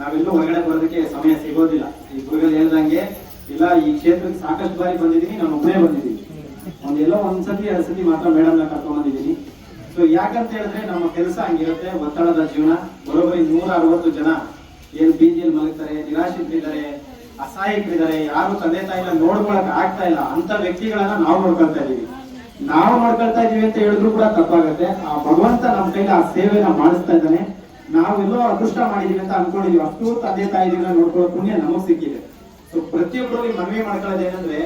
ನಾವೆಲ್ಲೂ ಹೊರಗಡೆ ಬರೋದಕ್ಕೆ ಸಮಯ ಸಿಗೋದಿಲ್ಲ. ಈ ಗುರುಗಳು ಹೇಳ್ದಂಗೆ ಇಲ್ಲ, ಈ ಕ್ಷೇತ್ರಕ್ಕೆ ಸಾಕಷ್ಟು ಬಾರಿ ಬಂದಿದ್ದೀನಿ, ನಾನು ಒಬ್ಬನೇ ಬಂದಿದ್ದೀನಿ. ಒಂದೆಲ್ಲೋ ಒಂದ್ಸತಿ ಎರಡು ಸತಿ ಮಾತ್ರ ಮೇಡಮ್ನ ಕರ್ಕೊಂಡ್ ಬಂದಿದ್ದೀನಿ. ಸೊ ಯಾಕಂತ ಹೇಳಿದ್ರೆ ನಮ್ಮ ಕೆಲಸ ಹಂಗಿರುತ್ತೆ, ಒತ್ತಡದ ಜೀವನ. ಬರೋಬ್ಬರಿ ನೂರ ಅರವತ್ತು ಜನ ಏನು ಬೀದಿಯಲ್ಲಿ ಮಲಗ್ತಾರೆ ನಿರಾಶಿತರಿದ್ದಾರೆ ಅಸಹಾಯಕರಿದ್ದಾರೆ, ಯಾರು ತಂದೆ ತಾಯಿನ ನೋಡ್ಕೊಳಕ್ ಆಗ್ತಾ ಇಲ್ಲ. ಅಂತ ವ್ಯಕ್ತಿಗಳನ್ನ ನಾವು ನೋಡ್ಕೊಳ್ತಾ ಇದೀವಿ ನಾವು ನೋಡ್ಕೊಳ್ತಾ ಇದೀವಿ ಅಂತ ಹೇಳಿದ್ರು ಕೂಡ ತಪ್ಪಾಗತ್ತೆ. ಆ ಭಗವಂತ ನಮ್ಮ ಕೈಲಿ ಆ ಸೇವೆನ ಮಾಡಿಸ್ತಾ ಇದ್ದಾನೆ. ನಾವೆಲ್ಲೋ ಅದೃಷ್ಟ ಮಾಡಿದೀವಿ ಅಂತ ಅನ್ಕೊಂಡಿದೀವಿ. ಅಷ್ಟು ತಂದೆ ತಾಯಿಗಳನ್ನ ನೋಡ್ಕೊಳ್ಳೋ ಪುಣ್ಯ ನಮಗ್ ಸಿಕ್ಕಿದೆ. ಸೊ ಪ್ರತಿಯೊಬ್ಬರು ಈ ಮನವಿ ಮಾಡ್ಕೊಳ್ಳೋದು ಏನಂದ್ರೆ,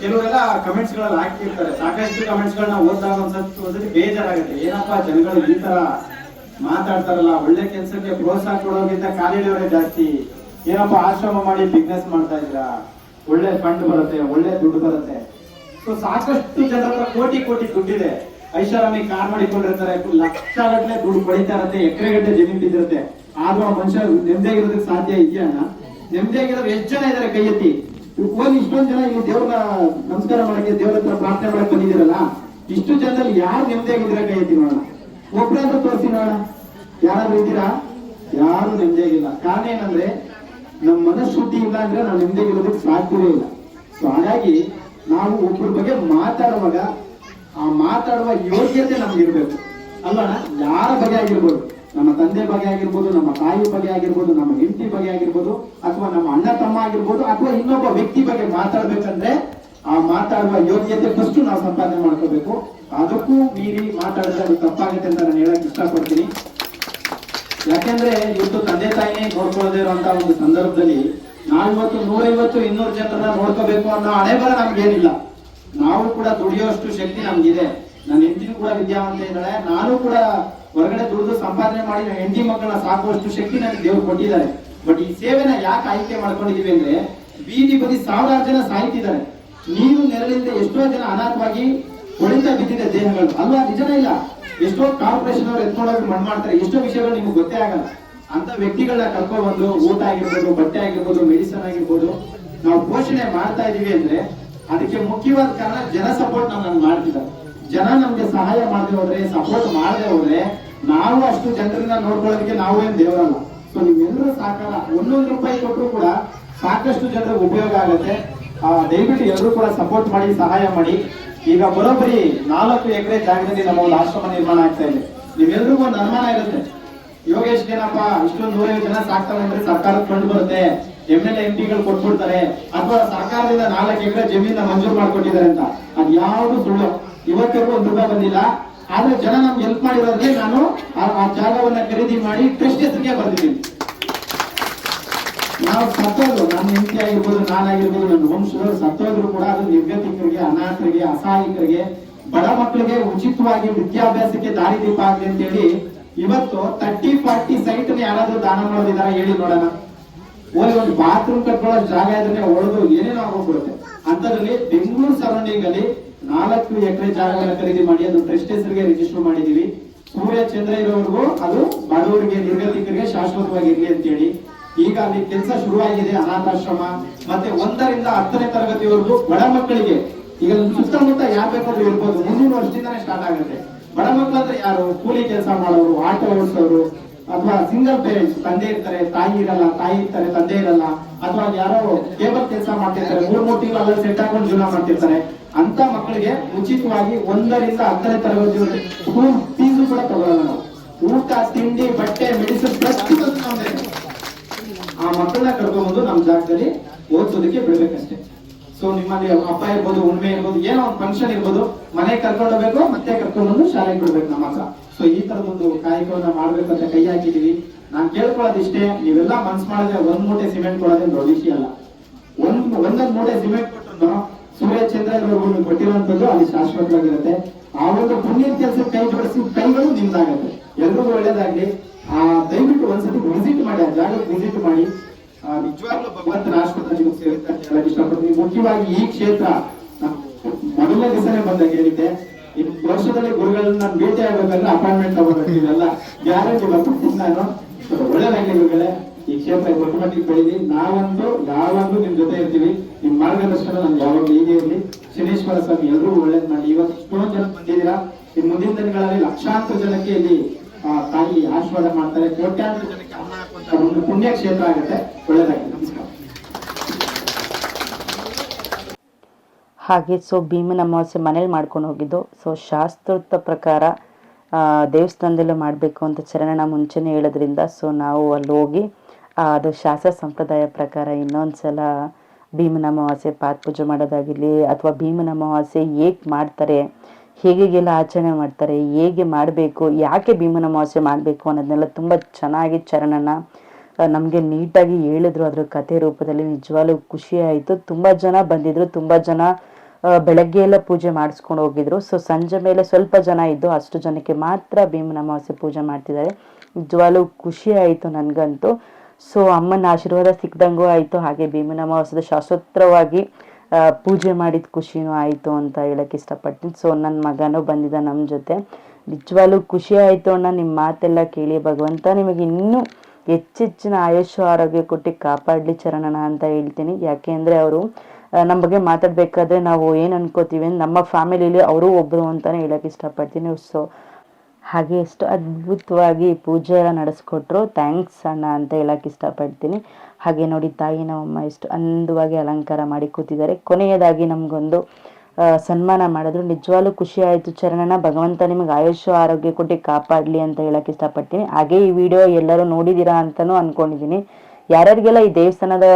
ಕೆಲವರೆಲ್ಲ ಕಮೆಂಟ್ಸ್ಗಳಲ್ಲಿ ಹಾಕ್ತಿರ್ತಾರೆ. ಸಾಕಷ್ಟು ಕಮೆಂಟ್ಸ್ ಗಳನ್ನ ಓದಿದಾಗ ಒಂದ್ಸತಿ ಒಂದ್ಸತಿ ಬೇಜಾರಾಗುತ್ತೆ. ಏನಪ್ಪಾ ಜನಗಳು ಈ ತರ ಮಾತಾಡ್ತಾರಲ್ಲ, ಒಳ್ಳೆ ಕೆಲ್ಸಕ್ಕೆ ಪ್ರೋತ್ಸಾಹ ಕೊಡೋಕ್ಕಿಂತ ಕಾಲಿಡೋರೇ ಜಾಸ್ತಿ. ಏನಪ್ಪಾ ಆಶ್ರಮ ಮಾಡಿ ಬಿಸ್ನೆಸ್ ಮಾಡ್ತಾ ಇದ್ದೀರಾ? ಒಳ್ಳೆ ಫಂಡ್ ಬರುತ್ತೆ, ಒಳ್ಳೆ ದುಡ್ಡು ಬರುತ್ತೆ. ಸೊ ಸಾಕಷ್ಟು ಜನರ ಕೋಟಿ ಕೋಟಿ ದುಡ್ಡಿದೆ. ಐಷಾರಾಮಿ ಕಾರ್ ಮಾಡಿಕೊಂಡಿರ್ತಾರೆ. ಲಕ್ಷ ಗಟ್ಟಲೆ ದುಡ್ಡು ಪಡಿತಾ ಇರತ್ತೆ. ಎಕರೆ ಗಟ್ಟಲೆ ಜಮೀನ್ ಬಿದ್ದಿರುತ್ತೆ. ಆದ್ರೂ ಮನುಷ್ಯ ನೆಮ್ಮದಿಯಾಗಿರೋದಕ್ಕೆ ಸಾಧ್ಯ ಇದೆಯಾ ನೆಮ್ಮದಿಯಾಗಿರೋರು ಎಷ್ಟು ಜನ ಇದಾರೆ ಕೈ ಎತ್ತಿ ಹೋಗಿ ಇಷ್ಟೊಂದು ಜನ ಈ ದೇವ್ರನ್ನ ನಮಸ್ಕಾರ ಮಾಡಕ್ಕೆ ದೇವ್ರ ಹತ್ರ ಪ್ರಾರ್ಥನೆ ಮಾಡಕ್ ಬಂದಿದ್ದೀರಲ್ಲ, ಇಷ್ಟು ಜನದಲ್ಲಿ ಯಾರು ನೆಮ್ಮದಿಯಾಗಿದ್ದೀರಾ ಕೈ ಎತ್ತಿ ನೋಡೋಣ? ಅಂತ ತೋರಿಸಿ ನೋಡೋಣ. ಯಾರಾದ್ರೂ ಇದ್ದೀರಾ? ಯಾರು ನೆಮ್ಮದಿಯಾಗಿಲ್ಲ ಕಾರಣ ಏನಂದ್ರೆ ನಮ್ಮ ಮನಃಶುದ್ಧಿ ಇಲ್ಲ ಅಂದ್ರೆ ನಾವು ನೆಮ್ಮದಿಯಾಗಿರೋದಕ್ಕೆ ಸಾಧ್ಯವೇ ಇಲ್ಲ. ಸೊ ಹಾಗಾಗಿ ನಾವು ಒಬ್ಬರ ಬಗ್ಗೆ ಮಾತಾಡುವಾಗ, ಆ ಮಾತಾಡುವ ಯೋಗ್ಯತೆ ನಮ್ಗೆ ಇರ್ಬೇಕು. ಅಲ್ಲಣ್ಣ ಯಾರ ಬಗ್ಗೆ ಆಗಿರ್ಬೋದು? ನಮ್ಮ ತಂದೆ ಬಗೆ ಆಗಿರ್ಬೋದು, ನಮ್ಮ ತಾಯಿ ಬಗ್ಗೆ ಆಗಿರ್ಬೋದು, ನಮ್ಮ ಹೆಂಡತಿ ಬಗ್ಗೆ ಆಗಿರ್ಬೋದು, ಅಥವಾ ನಮ್ಮ ಅಣ್ಣ ತಮ್ಮ ಆಗಿರ್ಬೋದು, ಅಥವಾ ಇನ್ನೊಬ್ಬ ವ್ಯಕ್ತಿ ಬಗ್ಗೆ ಮಾತಾಡ್ಬೇಕಂದ್ರೆ ಆ ಮಾತಾಡುವ ಯೋಗ್ಯತೆ ಫಸ್ಟ್ ನಾವು ಸಂಪಾದನೆ ಮಾಡ್ಕೋಬೇಕು. ಅದಕ್ಕೂ ಮೀರಿ ಮಾತಾಡಿದ್ರೆ ಅದು ತಪ್ಪಾಗುತ್ತೆ ಅಂತ ನಾನು ಹೇಳಕ್ ಇಷ್ಟಪಡ್ತೀನಿ. ಯಾಕೆಂದ್ರೆ ಇವತ್ತು ತಂದೆ ತಾಯಿನೇ ನೋಡ್ಕೊಳ್ಳದೆ ಇರುವಂತ ಒಂದು ಸಂದರ್ಭದಲ್ಲಿ ನಾಲ್ವತ್ತು, ನೂರೈವತ್ತು, ಇನ್ನೂರು ಜನರನ್ನ ನೋಡ್ಕೋಬೇಕು ಅನ್ನೋ ಹಣೆ ಬರ ನಮ್ಗೇನಿಲ್ಲ. ನಾವು ಕೂಡ ದುಡಿಯೋಷ್ಟು ಶಕ್ತಿ ನಮ್ಗಿದೆ. ನನ್ನ ಹೆಂಡತಿನೂ ಕೂಡ ವಿದ್ಯಾವಂತ ಇದ್ದಾಳೆ. ನಾನು ಕೂಡ ಹೊರಗಡೆ ದುಡಿದು ಸಂಪಾದನೆ ಮಾಡಿ ಹೆಂಡಿ ಮಕ್ಕಳನ್ನ ಸಾಕುವಷ್ಟು ಶಕ್ತಿ ನನಗೆ ದೇವ್ರು ಕೊಟ್ಟಿದ್ದಾರೆ. ಬಟ್ ಈ ಸೇವೆನ ಯಾಕೆ ಆಯ್ಕೆ ಮಾಡ್ಕೊಂಡಿದೀವಿ ಅಂದ್ರೆ, ಬೀದಿ ಬದಿ ಸಾವಿರಾರು ಜನ ಸಾಯ್ತಿದ್ದಾರೆ. ನೀರು ನೆರಳಿಂದ ಎಷ್ಟೋ ಜನ ಅನಾಥವಾಗಿ ಹೊಳಿತಾ ಬಿದ್ದಿದೆ ದೇಹಗಳು. ಅಲ್ವಾ? ನಿಜನೇ ಇಲ್ಲ? ಎಷ್ಟೋ ಕಾರ್ಪೊರೇಷನ್ ಅವರು ಎತ್ಕೊಂಡೋಗಿ ಮಣ್ಣು ಮಾಡ್ತಾರೆ. ಎಷ್ಟೋ ವಿಷಯಗಳು ನಿಮ್ಗೆ ಗೊತ್ತೇ ಆಗಲ್ಲ. ಅಂತ ವ್ಯಕ್ತಿಗಳನ್ನ ಕರ್ಕೊಂಡ್ಬಂದು ಊಟ ಆಗಿರ್ಬೋದು, ಬಟ್ಟೆ ಆಗಿರ್ಬೋದು ಮೆಡಿಸನ್ ಆಗಿರ್ಬೋದು, ನಾವು ಪೋಷಣೆ ಮಾಡ್ತಾ ಇದೀವಿ ಅಂದ್ರೆ, ಅದಕ್ಕೆ ಮುಖ್ಯವಾದ ಕಾರಣ ಜನ ಸಪೋರ್ಟ್ ನಾವು ನಮ್ಗೆ ಮಾಡ್ತಿದ್ದಾರೆ. ಜನ ನಮ್ಗೆ ಸಹಾಯ ಮಾಡದೆ ಹೋದ್ರೆ ಸಪೋರ್ಟ್ ಮಾಡದೆ ಹೋದ್ರೆ ನಾವು ಅಷ್ಟು ಜನರನ್ನ ನೋಡ್ಕೊಳ್ಳೋದಕ್ಕೆ ನಾವು ಏನ್ ದೇವರಲ್ಲ? ಸೊ ನೀವೆಲ್ಲರೂ ಸಾಕಲ್ಲ ಒಂದೊಂದು ರೂಪಾಯಿ ಕೊಟ್ಟರು ಕೂಡ ಸಾಕಷ್ಟು ಜನರಿಗೆ ಉಪಯೋಗ ಆಗುತ್ತೆ. ದಯವಿಟ್ಟು ಎಲ್ಲರೂ ಕೂಡ ಸಪೋರ್ಟ್ ಮಾಡಿ, ಸಹಾಯ ಮಾಡಿ. ಈಗ ಬರೋಬ್ಬರಿ ನಾಲ್ಕು ಎಕರೆ ಜಾಗದಲ್ಲಿ ನಮ್ಮ ಒಂದು ಆಶ್ರಮ ನಿರ್ಮಾಣ ಆಗ್ತಾ ಇದೆ. ನೀವೆಲ್ರಿಗೂ ಒಂದು ಅನುಮಾನ ಇರುತ್ತೆ. ಯೋಗೇಶ್ ಏನಪ್ಪ, ಇಷ್ಟೊಂದು ನೂರೈವತ್ತು ಜನ ಸಾಕ್ತಾರೆ ಅಂದ್ರೆ ಸರ್ಕಾರ ಕಂಡು ಬರುತ್ತೆ. ಎಂ ಎಲ್ ಎಂ ಪಿಗಳು ಕೊಟ್ಬಿಡ್ತಾರೆ. ಅಥವಾ ಸರ್ಕಾರದಿಂದ ನಾಲ್ಕು ಎಕರೆ ಜಮೀನ ಮಂಜೂರು ಮಾಡ್ಕೊಟ್ಟಿದ್ದಾರೆ ಅಂತ. ಅದ್ ಯಾವುದು ಸುಳ್ಳು. ಇವತ್ತಿಗೂ ಒಂದು ರೂಪಾಯಿ ಬಂದಿಲ್ಲ. ಆದ್ರೆ ಜನ ನಮ್ಗೆ ಹೆಲ್ಪ್ ಮಾಡಿರೋದ್ರೆ ನಾನು ಆ ಜಾಗವನ್ನ ಖರೀದಿ ಮಾಡಿ ಟ್ರಸ್ಟ್ ಹೆಸರಿಗೆ ಬರ್ತಿದ್ದೀನಿ ನಾವು ಸತ್ತೋದ್ರು ನನ್ನ ಹೆಂಡತಿ ಆಗಿರ್ಬೋದು ನಾನಾಗಿರ್ಬೋದು ನನ್ನ ವಂಶದವರು ಸತ್ತೋದ್ರು ಕೂಡ ಅದು ನಿರ್ಗತಿಕರಿಗೆ, ಅನಾಥರಿಗೆ, ಅಸಹಾಯಕರಿಗೆ, ಬಡ ಮಕ್ಕಳಿಗೆ ಉಚಿತವಾಗಿ ವಿದ್ಯಾಭ್ಯಾಸಕ್ಕೆ ದಾರಿದೀಪ ಆಗಲಿ ಅಂತ ಹೇಳಿ ಇವತ್ತು ತರ್ಟಿ ಫಾರ್ಟಿ ಸೈಟ್ ಯಾರಾದ್ರೂ ದಾನ ಮಾಡೋದಿದಾರ ಹೇಳಿ ನೋಡೋಣ. ಓಲಿ ಒಂದು ಬಾತ್ರೂಮ್ ಕಟ್ಕೊಳ್ಳೋ ಜಾಗ ಇದ್ರೆ ಒಳಗು ಏನೇನು ಆಗೋಗ್ಬಿಡುತ್ತೆ ಅಂತದ್ರಲ್ಲಿ ಬೆಂಗಳೂರು ಸರೌಂಡಿಂಗ್ ಅಲ್ಲಿ ನಾಲ್ಕು ಎಕರೆ ಜಾಗಗಳನ್ನ ಖರೀದಿ ಮಾಡಿ ಅದು ಟ್ರಸ್ಟ್ ಹೆಸರಿಗೆ ರಿಜಿಸ್ಟರ್ ಮಾಡಿದೀವಿ ಸೂರ್ಯ ಚಂದ್ರ ಇರೋವರೆಗೂ ಅದು ಬಡವರಿಗೆ, ನಿರ್ಗತಿಕರಿಗೆ ಶಾಶ್ವತವಾಗಿ ಇರ್ಲಿ ಅಂತ ಹೇಳಿ ಈಗ ಅಲ್ಲಿ ಕೆಲಸ ಶುರುವಾಗಿದೆ, ಅನಾಥಾಶ್ರಮ, ಮತ್ತೆ ಒಂದರಿಂದ ಹತ್ತನೇ ತರಗತಿವರೆಗೂ ಬಡ ಮಕ್ಕಳಿಗೆ. ಈಗ ಸುತ್ತಮುತ್ತ ಯಾರು ಬೇಕಾದ್ರೂ ಇರ್ಬೋದು, ಮುಂದಿನ ವರ್ಷದಿಂದಾನೇ ಸ್ಟಾರ್ಟ್ ಆಗುತ್ತೆ. ಬಡ ಮಕ್ಕಳು ಅಂದ್ರೆ ಯಾರು? ಕೂಲಿ ಕೆಲಸ ಮಾಡೋರು, ಆಟೋ ಓಡಿಸೋರು, ಅಥವಾ ಸಿಂಗಲ್ ಪೇರೆಂಟ್ಸ್ ತಂದೆ ಇರ್ತಾರೆ, ತಾಯಿ ಇರಲ್ಲ, ತಾಯಿ ಇರ್ತಾರೆ, ತಂದೆ ಇರಲ್ಲ. ಅಥವಾ ಯಾರೋ ಟೇಬಲ್ ಕೆಲಸ ಮಾಡ್ತಿರ್ತಾರೆ, ಮೂರ್ ಮೂರ್ ತಿಂಗಳು ಅಲ್ಲಲ್ಲಿ ಸೆಟ್ ಹಾಕೊಂಡು ಜೀವನ ಮಾಡ್ತಿರ್ತಾರೆ, ಅಂತ ಮಕ್ಕಳಿಗೆ ಉಚಿತವಾಗಿ ಒಂದರಿಂದ ಹತ್ತನೇ ತರಗತಿ ಸ್ಕೂಲ್ ಫೀಸು ಕೂಡ ತಗೊಳ್ಳಲ್ಲ ನಾವು. ಊಟ, ತಿಂಡಿ, ಬಟ್ಟೆ ಮೆಡಿಸಿನ್ ಪ್ರತಿ. ಆ ಮಕ್ಕಳನ್ನ ಕರ್ಕೊಂಡ್ಬಂದು ನಮ್ಮ ಜಾಗದಲ್ಲಿ ಓದಿಸೋದಕ್ಕೆ ಬಿಡ್ಬೇಕಷ್ಟೇ. ಸೊ ನಿಮ್ಮಲ್ಲಿ ಅಪ್ಪ ಇರ್ಬೋದು, ಉಣ್ಮೆ ಇರ್ಬೋದು, ಏನೋ ಒಂದು ಫಂಕ್ಷನ್ ಇರ್ಬೋದು, ಮನೆಗೆ ಕರ್ಕೊಂಡು ಹೋಗ್ಬೇಕು, ಮತ್ತೆ ಕರ್ಕೊಂಡ್ಬಂದು ಶಾಲೆಗೆ ಬಿಡ್ಬೇಕು ನಮ್ಮ ಹತ್ರ ಸೊ ಈ ತರದೊಂದು ಕಾಯಕವನ್ನ ಮಾಡ್ಬೇಕಂತ ಕೈ ಹಾಕಿದೀವಿ ನಾನ್ ಕೇಳ್ಕೊಳ್ಳೋದಿಷ್ಟೇ ನೀವೆಲ್ಲ ಮನ್ಸ್ ಮಾಡಿದ್ರೆ ಒಂದ್ ಮೂಟೆ ಸಿಮೆಂಟ್ ಕೊಡೋದೇ ದೊಡ್ಡ ವಿಷಯ ಅಲ್ಲ. ಒಂದ್ ಒಂದೊಂದ್ ಮೂಟೆ ಸಿಮೆಂಟ್ ಕೊಟ್ಟು ಸೂರ್ಯ ಚಂದ್ರ ಇರೋರ್ಗು ಕೊಟ್ಟಿರುವಂತದ್ದು ಅಲ್ಲಿ ಶಾಶ್ವತವಾಗಿರುತ್ತೆ. ಆ ಒಂದು ಪುಣ್ಯ ಕೆಲಸ ಕೈ ಜೋಡಿಸಿ, ಕೈಗಳು ನಿಮ್ದಾಗತ್ತೆ. ಎಲ್ರಿಗೂ ಒಳ್ಳೇದಾಗ್ಲಿ. ಆ, ದಯವಿಟ್ಟು ಒಂದ್ಸತಿ ವಿಸಿಟ್ ಮಾಡಿ, ಆ ಜಾಗಕ್ಕೆ ವಿಸಿಟ್ ಮಾಡಿ. ನಿಜವಾಗ್ಲೂ ಭಗವಂತನ ನಿಮ್ಗೆ ಸೇರುತ್ತೆ ಇಷ್ಟಪಡ್ತೀನಿ. ಮುಖ್ಯವಾಗಿ ಈ ಕ್ಷೇತ್ರ ಮೊದಲ ಮೊದಲನೇ ದಿವಸನೇ ಬಂದಾಗ ಹೇಳಿದ್ದೆ. ಈ ವರ್ಷದಲ್ಲಿ ಗುರುಗಳನ್ನ ನಾನು ಭೇಟಿ ಆಗ್ಬೇಕಂದ್ರೆ ಅಪಾಯಿಂಟ್ಮೆಂಟ್ ತಗೋಬೇಕು ಇದೆಲ್ಲ. ಗ್ಯಾರಂಟಿ ಬರ್ತೀನಿ ನಾನು ಒಳ್ಳೆದಾಗಿ ಗುರುಗಳೇ, ಈ ಕ್ಷೇತ್ರ ದೊಡ್ಡ ಮಟ್ಟಿಗೆ ಬೆಳೀಲಿ ನಾವಂತೂ ಯಾವಾಗ್ಲೂ ನಿಮ್ ಜೊತೆ ಇರ್ತೀವಿ. ನಿಮ್ ಮಾರ್ಗದರ್ಶನ ನಮ್ಗೆ ಯಾವಾಗ ಹೀಗೆ ಇರಲಿ. ಶನೇಶ್ವರ ಸ್ವಾಮಿ ಎಲ್ರಿಗೂ ಒಳ್ಳೇದ್ ಮಾಡಿ ಇವತ್ತು ಜನ ಬಂದಿದ್ದೀರಾ? ಈ ಮುಂದಿನ ದಿನಗಳಲ್ಲಿ ಲಕ್ಷಾಂತರ ಜನಕ್ಕೆ ಇಲ್ಲಿ ತಾಯಿ ಆಶೀರ್ವಾದ ಮಾಡ್ತಾರೆ. ಕೋಟ್ಯಾಂತರ ಜನಕ್ಕೆ ಅನ್ನ ಹಾಕುವಂತ ಒಂದು ಪುಣ್ಯ ಕ್ಷೇತ್ರ ಆಗುತ್ತೆ. ಒಳ್ಳೇದಾಗಿ ನಮಸ್ಕಾರ ಹಾಗೆ ಸೊ ಭೀಮನ ಅಮಾವಾಸ್ಯೆ ಮನೇಲಿ ಮಾಡ್ಕೊಂಡು ಹೋಗಿದ್ದು. ಸೊ ಶಾಸ್ತ್ರೋಕ್ತ ಪ್ರಕಾರ ದೇವಸ್ಥಾನದಲ್ಲೂ ಮಾಡಬೇಕು ಅಂತ ಚರಣನ ಮುಂಚೆನೇ ಹೇಳೋದ್ರಿಂದ ಸೊ ನಾವು ಅಲ್ಲಿ ಹೋಗಿ ಅದು ಶಾಸ್ತ್ರ ಸಂಪ್ರದಾಯ ಪ್ರಕಾರ ಇನ್ನೊಂದು ಸಲ ಭೀಮನ ಅಮಾವಾಸ್ಯೆ ಪಾತ್ ಪೂಜೆ ಮಾಡೋದಾಗಿರಲಿ, ಅಥವಾ ಭೀಮನ ಅಮಾವಾಸ್ಯೆ ಹೇಗೆ ಮಾಡ್ತಾರೆ, ಹೇಗೆಲ್ಲ ಆಚರಣೆ ಮಾಡ್ತಾರೆ, ಹೇಗೆ ಮಾಡಬೇಕು, ಯಾಕೆ ಭೀಮನ ಅಮಾವಾಸ್ಯೆ ಮಾಡಬೇಕು ಅನ್ನೋದನ್ನೆಲ್ಲ ತುಂಬ ಚೆನ್ನಾಗಿ ಚರಣನ ನಮಗೆ ನೀಟಾಗಿ ಹೇಳಿದ್ರು. ಅದ್ರ ಕಥೆ ರೂಪದಲ್ಲಿ ನಿಜವಾಗ್ಲೂ ಖುಷಿ ಆಯಿತು. ತುಂಬ ಜನ ಬಂದಿದ್ರು, ತುಂಬ ಜನ ಬೆಳಗ್ಗೆ ಎಲ್ಲ ಪೂಜೆ ಮಾಡಿಸ್ಕೊಂಡು ಹೋಗಿದ್ರು. ಸೊ ಸಂಜೆ ಮೇಲೆ ಸ್ವಲ್ಪ ಜನ ಇದ್ದು ಅಷ್ಟು ಜನಕ್ಕೆ ಮಾತ್ರ ಭೀಮನ ಅಮಾವಾಸ್ಯೆ ಪೂಜೆ ಮಾಡ್ತಿದ್ದಾರೆ. ನಿಜವಾಗ್ಲೂ ಖುಷಿ ಆಯಿತು ನನಗಂತೂ. ಸೊ ಅಮ್ಮನ ಆಶೀರ್ವಾದ ಸಿಕ್ದಂಗೂ ಆಯಿತು. ಹಾಗೆ ಭೀಮನ ಅಮಾವಾಸ್ಯದ ಶಾಶ್ವತವಾಗಿ ಪೂಜೆ ಮಾಡಿದ ಖುಷಿನೂ ಆಯಿತು ಅಂತ ಹೇಳಕ್ಕೆ ಇಷ್ಟಪಡ್ತೀನಿ. ಸೊ ನನ್ನ ಮಗನೂ ಬಂದಿದ್ದ ನಮ್ಮ ಜೊತೆ. ನಿಜವಾಗ್ಲೂ ಖುಷಿ ಆಯಿತು ಅಣ್ಣ. ನಿಮ್ಮ ಮಾತೆಲ್ಲ ಕೇಳಿ ಭಗವಂತ ನಿಮಗೆ ಇನ್ನೂ ಹೆಚ್ಚೆಚ್ಚಿನ ಆಯುಷ್ಯ, ಆರೋಗ್ಯ ಕೊಟ್ಟು ಕಾಪಾಡಲಿ ಚರಣನ ಅಂತ ಹೇಳ್ತೀನಿ. ಯಾಕೆ ಅಂದರೆ ಅವರು ನಮ್ಮ ಬಗ್ಗೆ ಮಾತಾಡಬೇಕಾದ್ರೆ ನಾವು ಏನು ಅನ್ಕೋತೀವಿ ನಮ್ಮ ಫ್ಯಾಮಿಲಿಲಿ ಅವರು ಒಬ್ಬರು ಅಂತಲೇ ಹೇಳೋಕ್ಕೆ ಇಷ್ಟಪಡ್ತೀನಿ. ಸೊ ಹಾಗೆ ಎಷ್ಟು ಅದ್ಭುತವಾಗಿ ಪೂಜೆ ಎಲ್ಲ ನಡೆಸ್ಕೊಟ್ರು. ಥ್ಯಾಂಕ್ಸ್ ಅಣ್ಣ ಅಂತ ಹೇಳಕ್ಕೆ ಇಷ್ಟಪಡ್ತೀನಿ. ಹಾಗೆ ನೋಡಿ ತಾಯಿ ನಮ್ಮಮ್ಮ ಎಷ್ಟು ಅಂದವಾಗಿ ಅಲಂಕಾರ ಮಾಡಿ ಕೂತಿದ್ದಾರೆ. ಕೊನೆಯದಾಗಿ ನಮಗೊಂದು ಸನ್ಮಾನ ಮಾಡಿದ್ರು. ನಿಜವಾಗ್ಲೂ ಖುಷಿ ಆಯಿತು ಚರಣನ ಭಗವಂತ ನಿಮಗೆ ಆಯುಷ್ಯ ಆರೋಗ್ಯ ಕೊಟ್ಟು ಕಾಪಾಡಲಿ ಅಂತ ಹೇಳಕ್ಕೆ ಇಷ್ಟಪಡ್ತೀನಿ. ಹಾಗೆ ಈ ವಿಡಿಯೋ ಎಲ್ಲರೂ ನೋಡಿದ್ದೀರಾ ಅಂತಲೂ ಅಂದ್ಕೊಂಡಿದ್ದೀನಿ ಯಾರ್ಯಾರಿಗೆಲ್ಲ ಈ ದೇವಸ್ಥಾನದ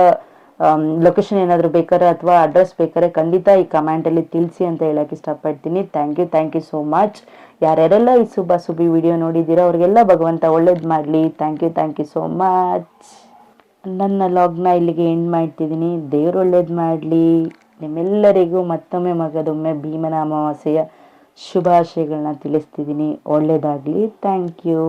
ಲೊಕೇಶನ್ ಏನಾದರೂ ಬೇಕಾದ್ರೆ ಅಥವಾ ಅಡ್ರೆಸ್ ಬೇಕಾದ್ರೆ ಖಂಡಿತ ಈ ಕಮೆಂಟಲ್ಲಿ ತಿಳಿಸಿ ಅಂತ ಹೇಳಕ್ಕೆ ಇಷ್ಟಪಡ್ತೀನಿ. Thank you thank you so much ಯಾರ್ಯಾರೆಲ್ಲ ಈ ಸುಬ್ಬ ಸುಬ್ಬಿ ವಿಡಿಯೋ ನೋಡಿದ್ದೀರಾ, ಅವ್ರಿಗೆಲ್ಲ ಭಗವಂತ ಒಳ್ಳೇದು ಮಾಡಲಿ. Thank you thank you so much ನನ್ನ ಲಾಗ್ನ ಇಲ್ಲಿಗೆ ಎಂಡ್ ಮಾಡ್ತಿದ್ದೀನಿ. ದೇವ್ರು ಒಳ್ಳೇದು ಮಾಡಲಿ. ನಿಮ್ಮೆಲ್ಲರಿಗೂ ಮತ್ತೊಮ್ಮೆ ಮಗದೊಮ್ಮೆ ಭೀಮನ ಅಮಾವಾಸ್ಯೆಯ ಶುಭಾಶಯಗಳನ್ನ ತಿಳಿಸ್ತಿದ್ದೀನಿ. ಒಳ್ಳೇದಾಗಲಿ. Thank you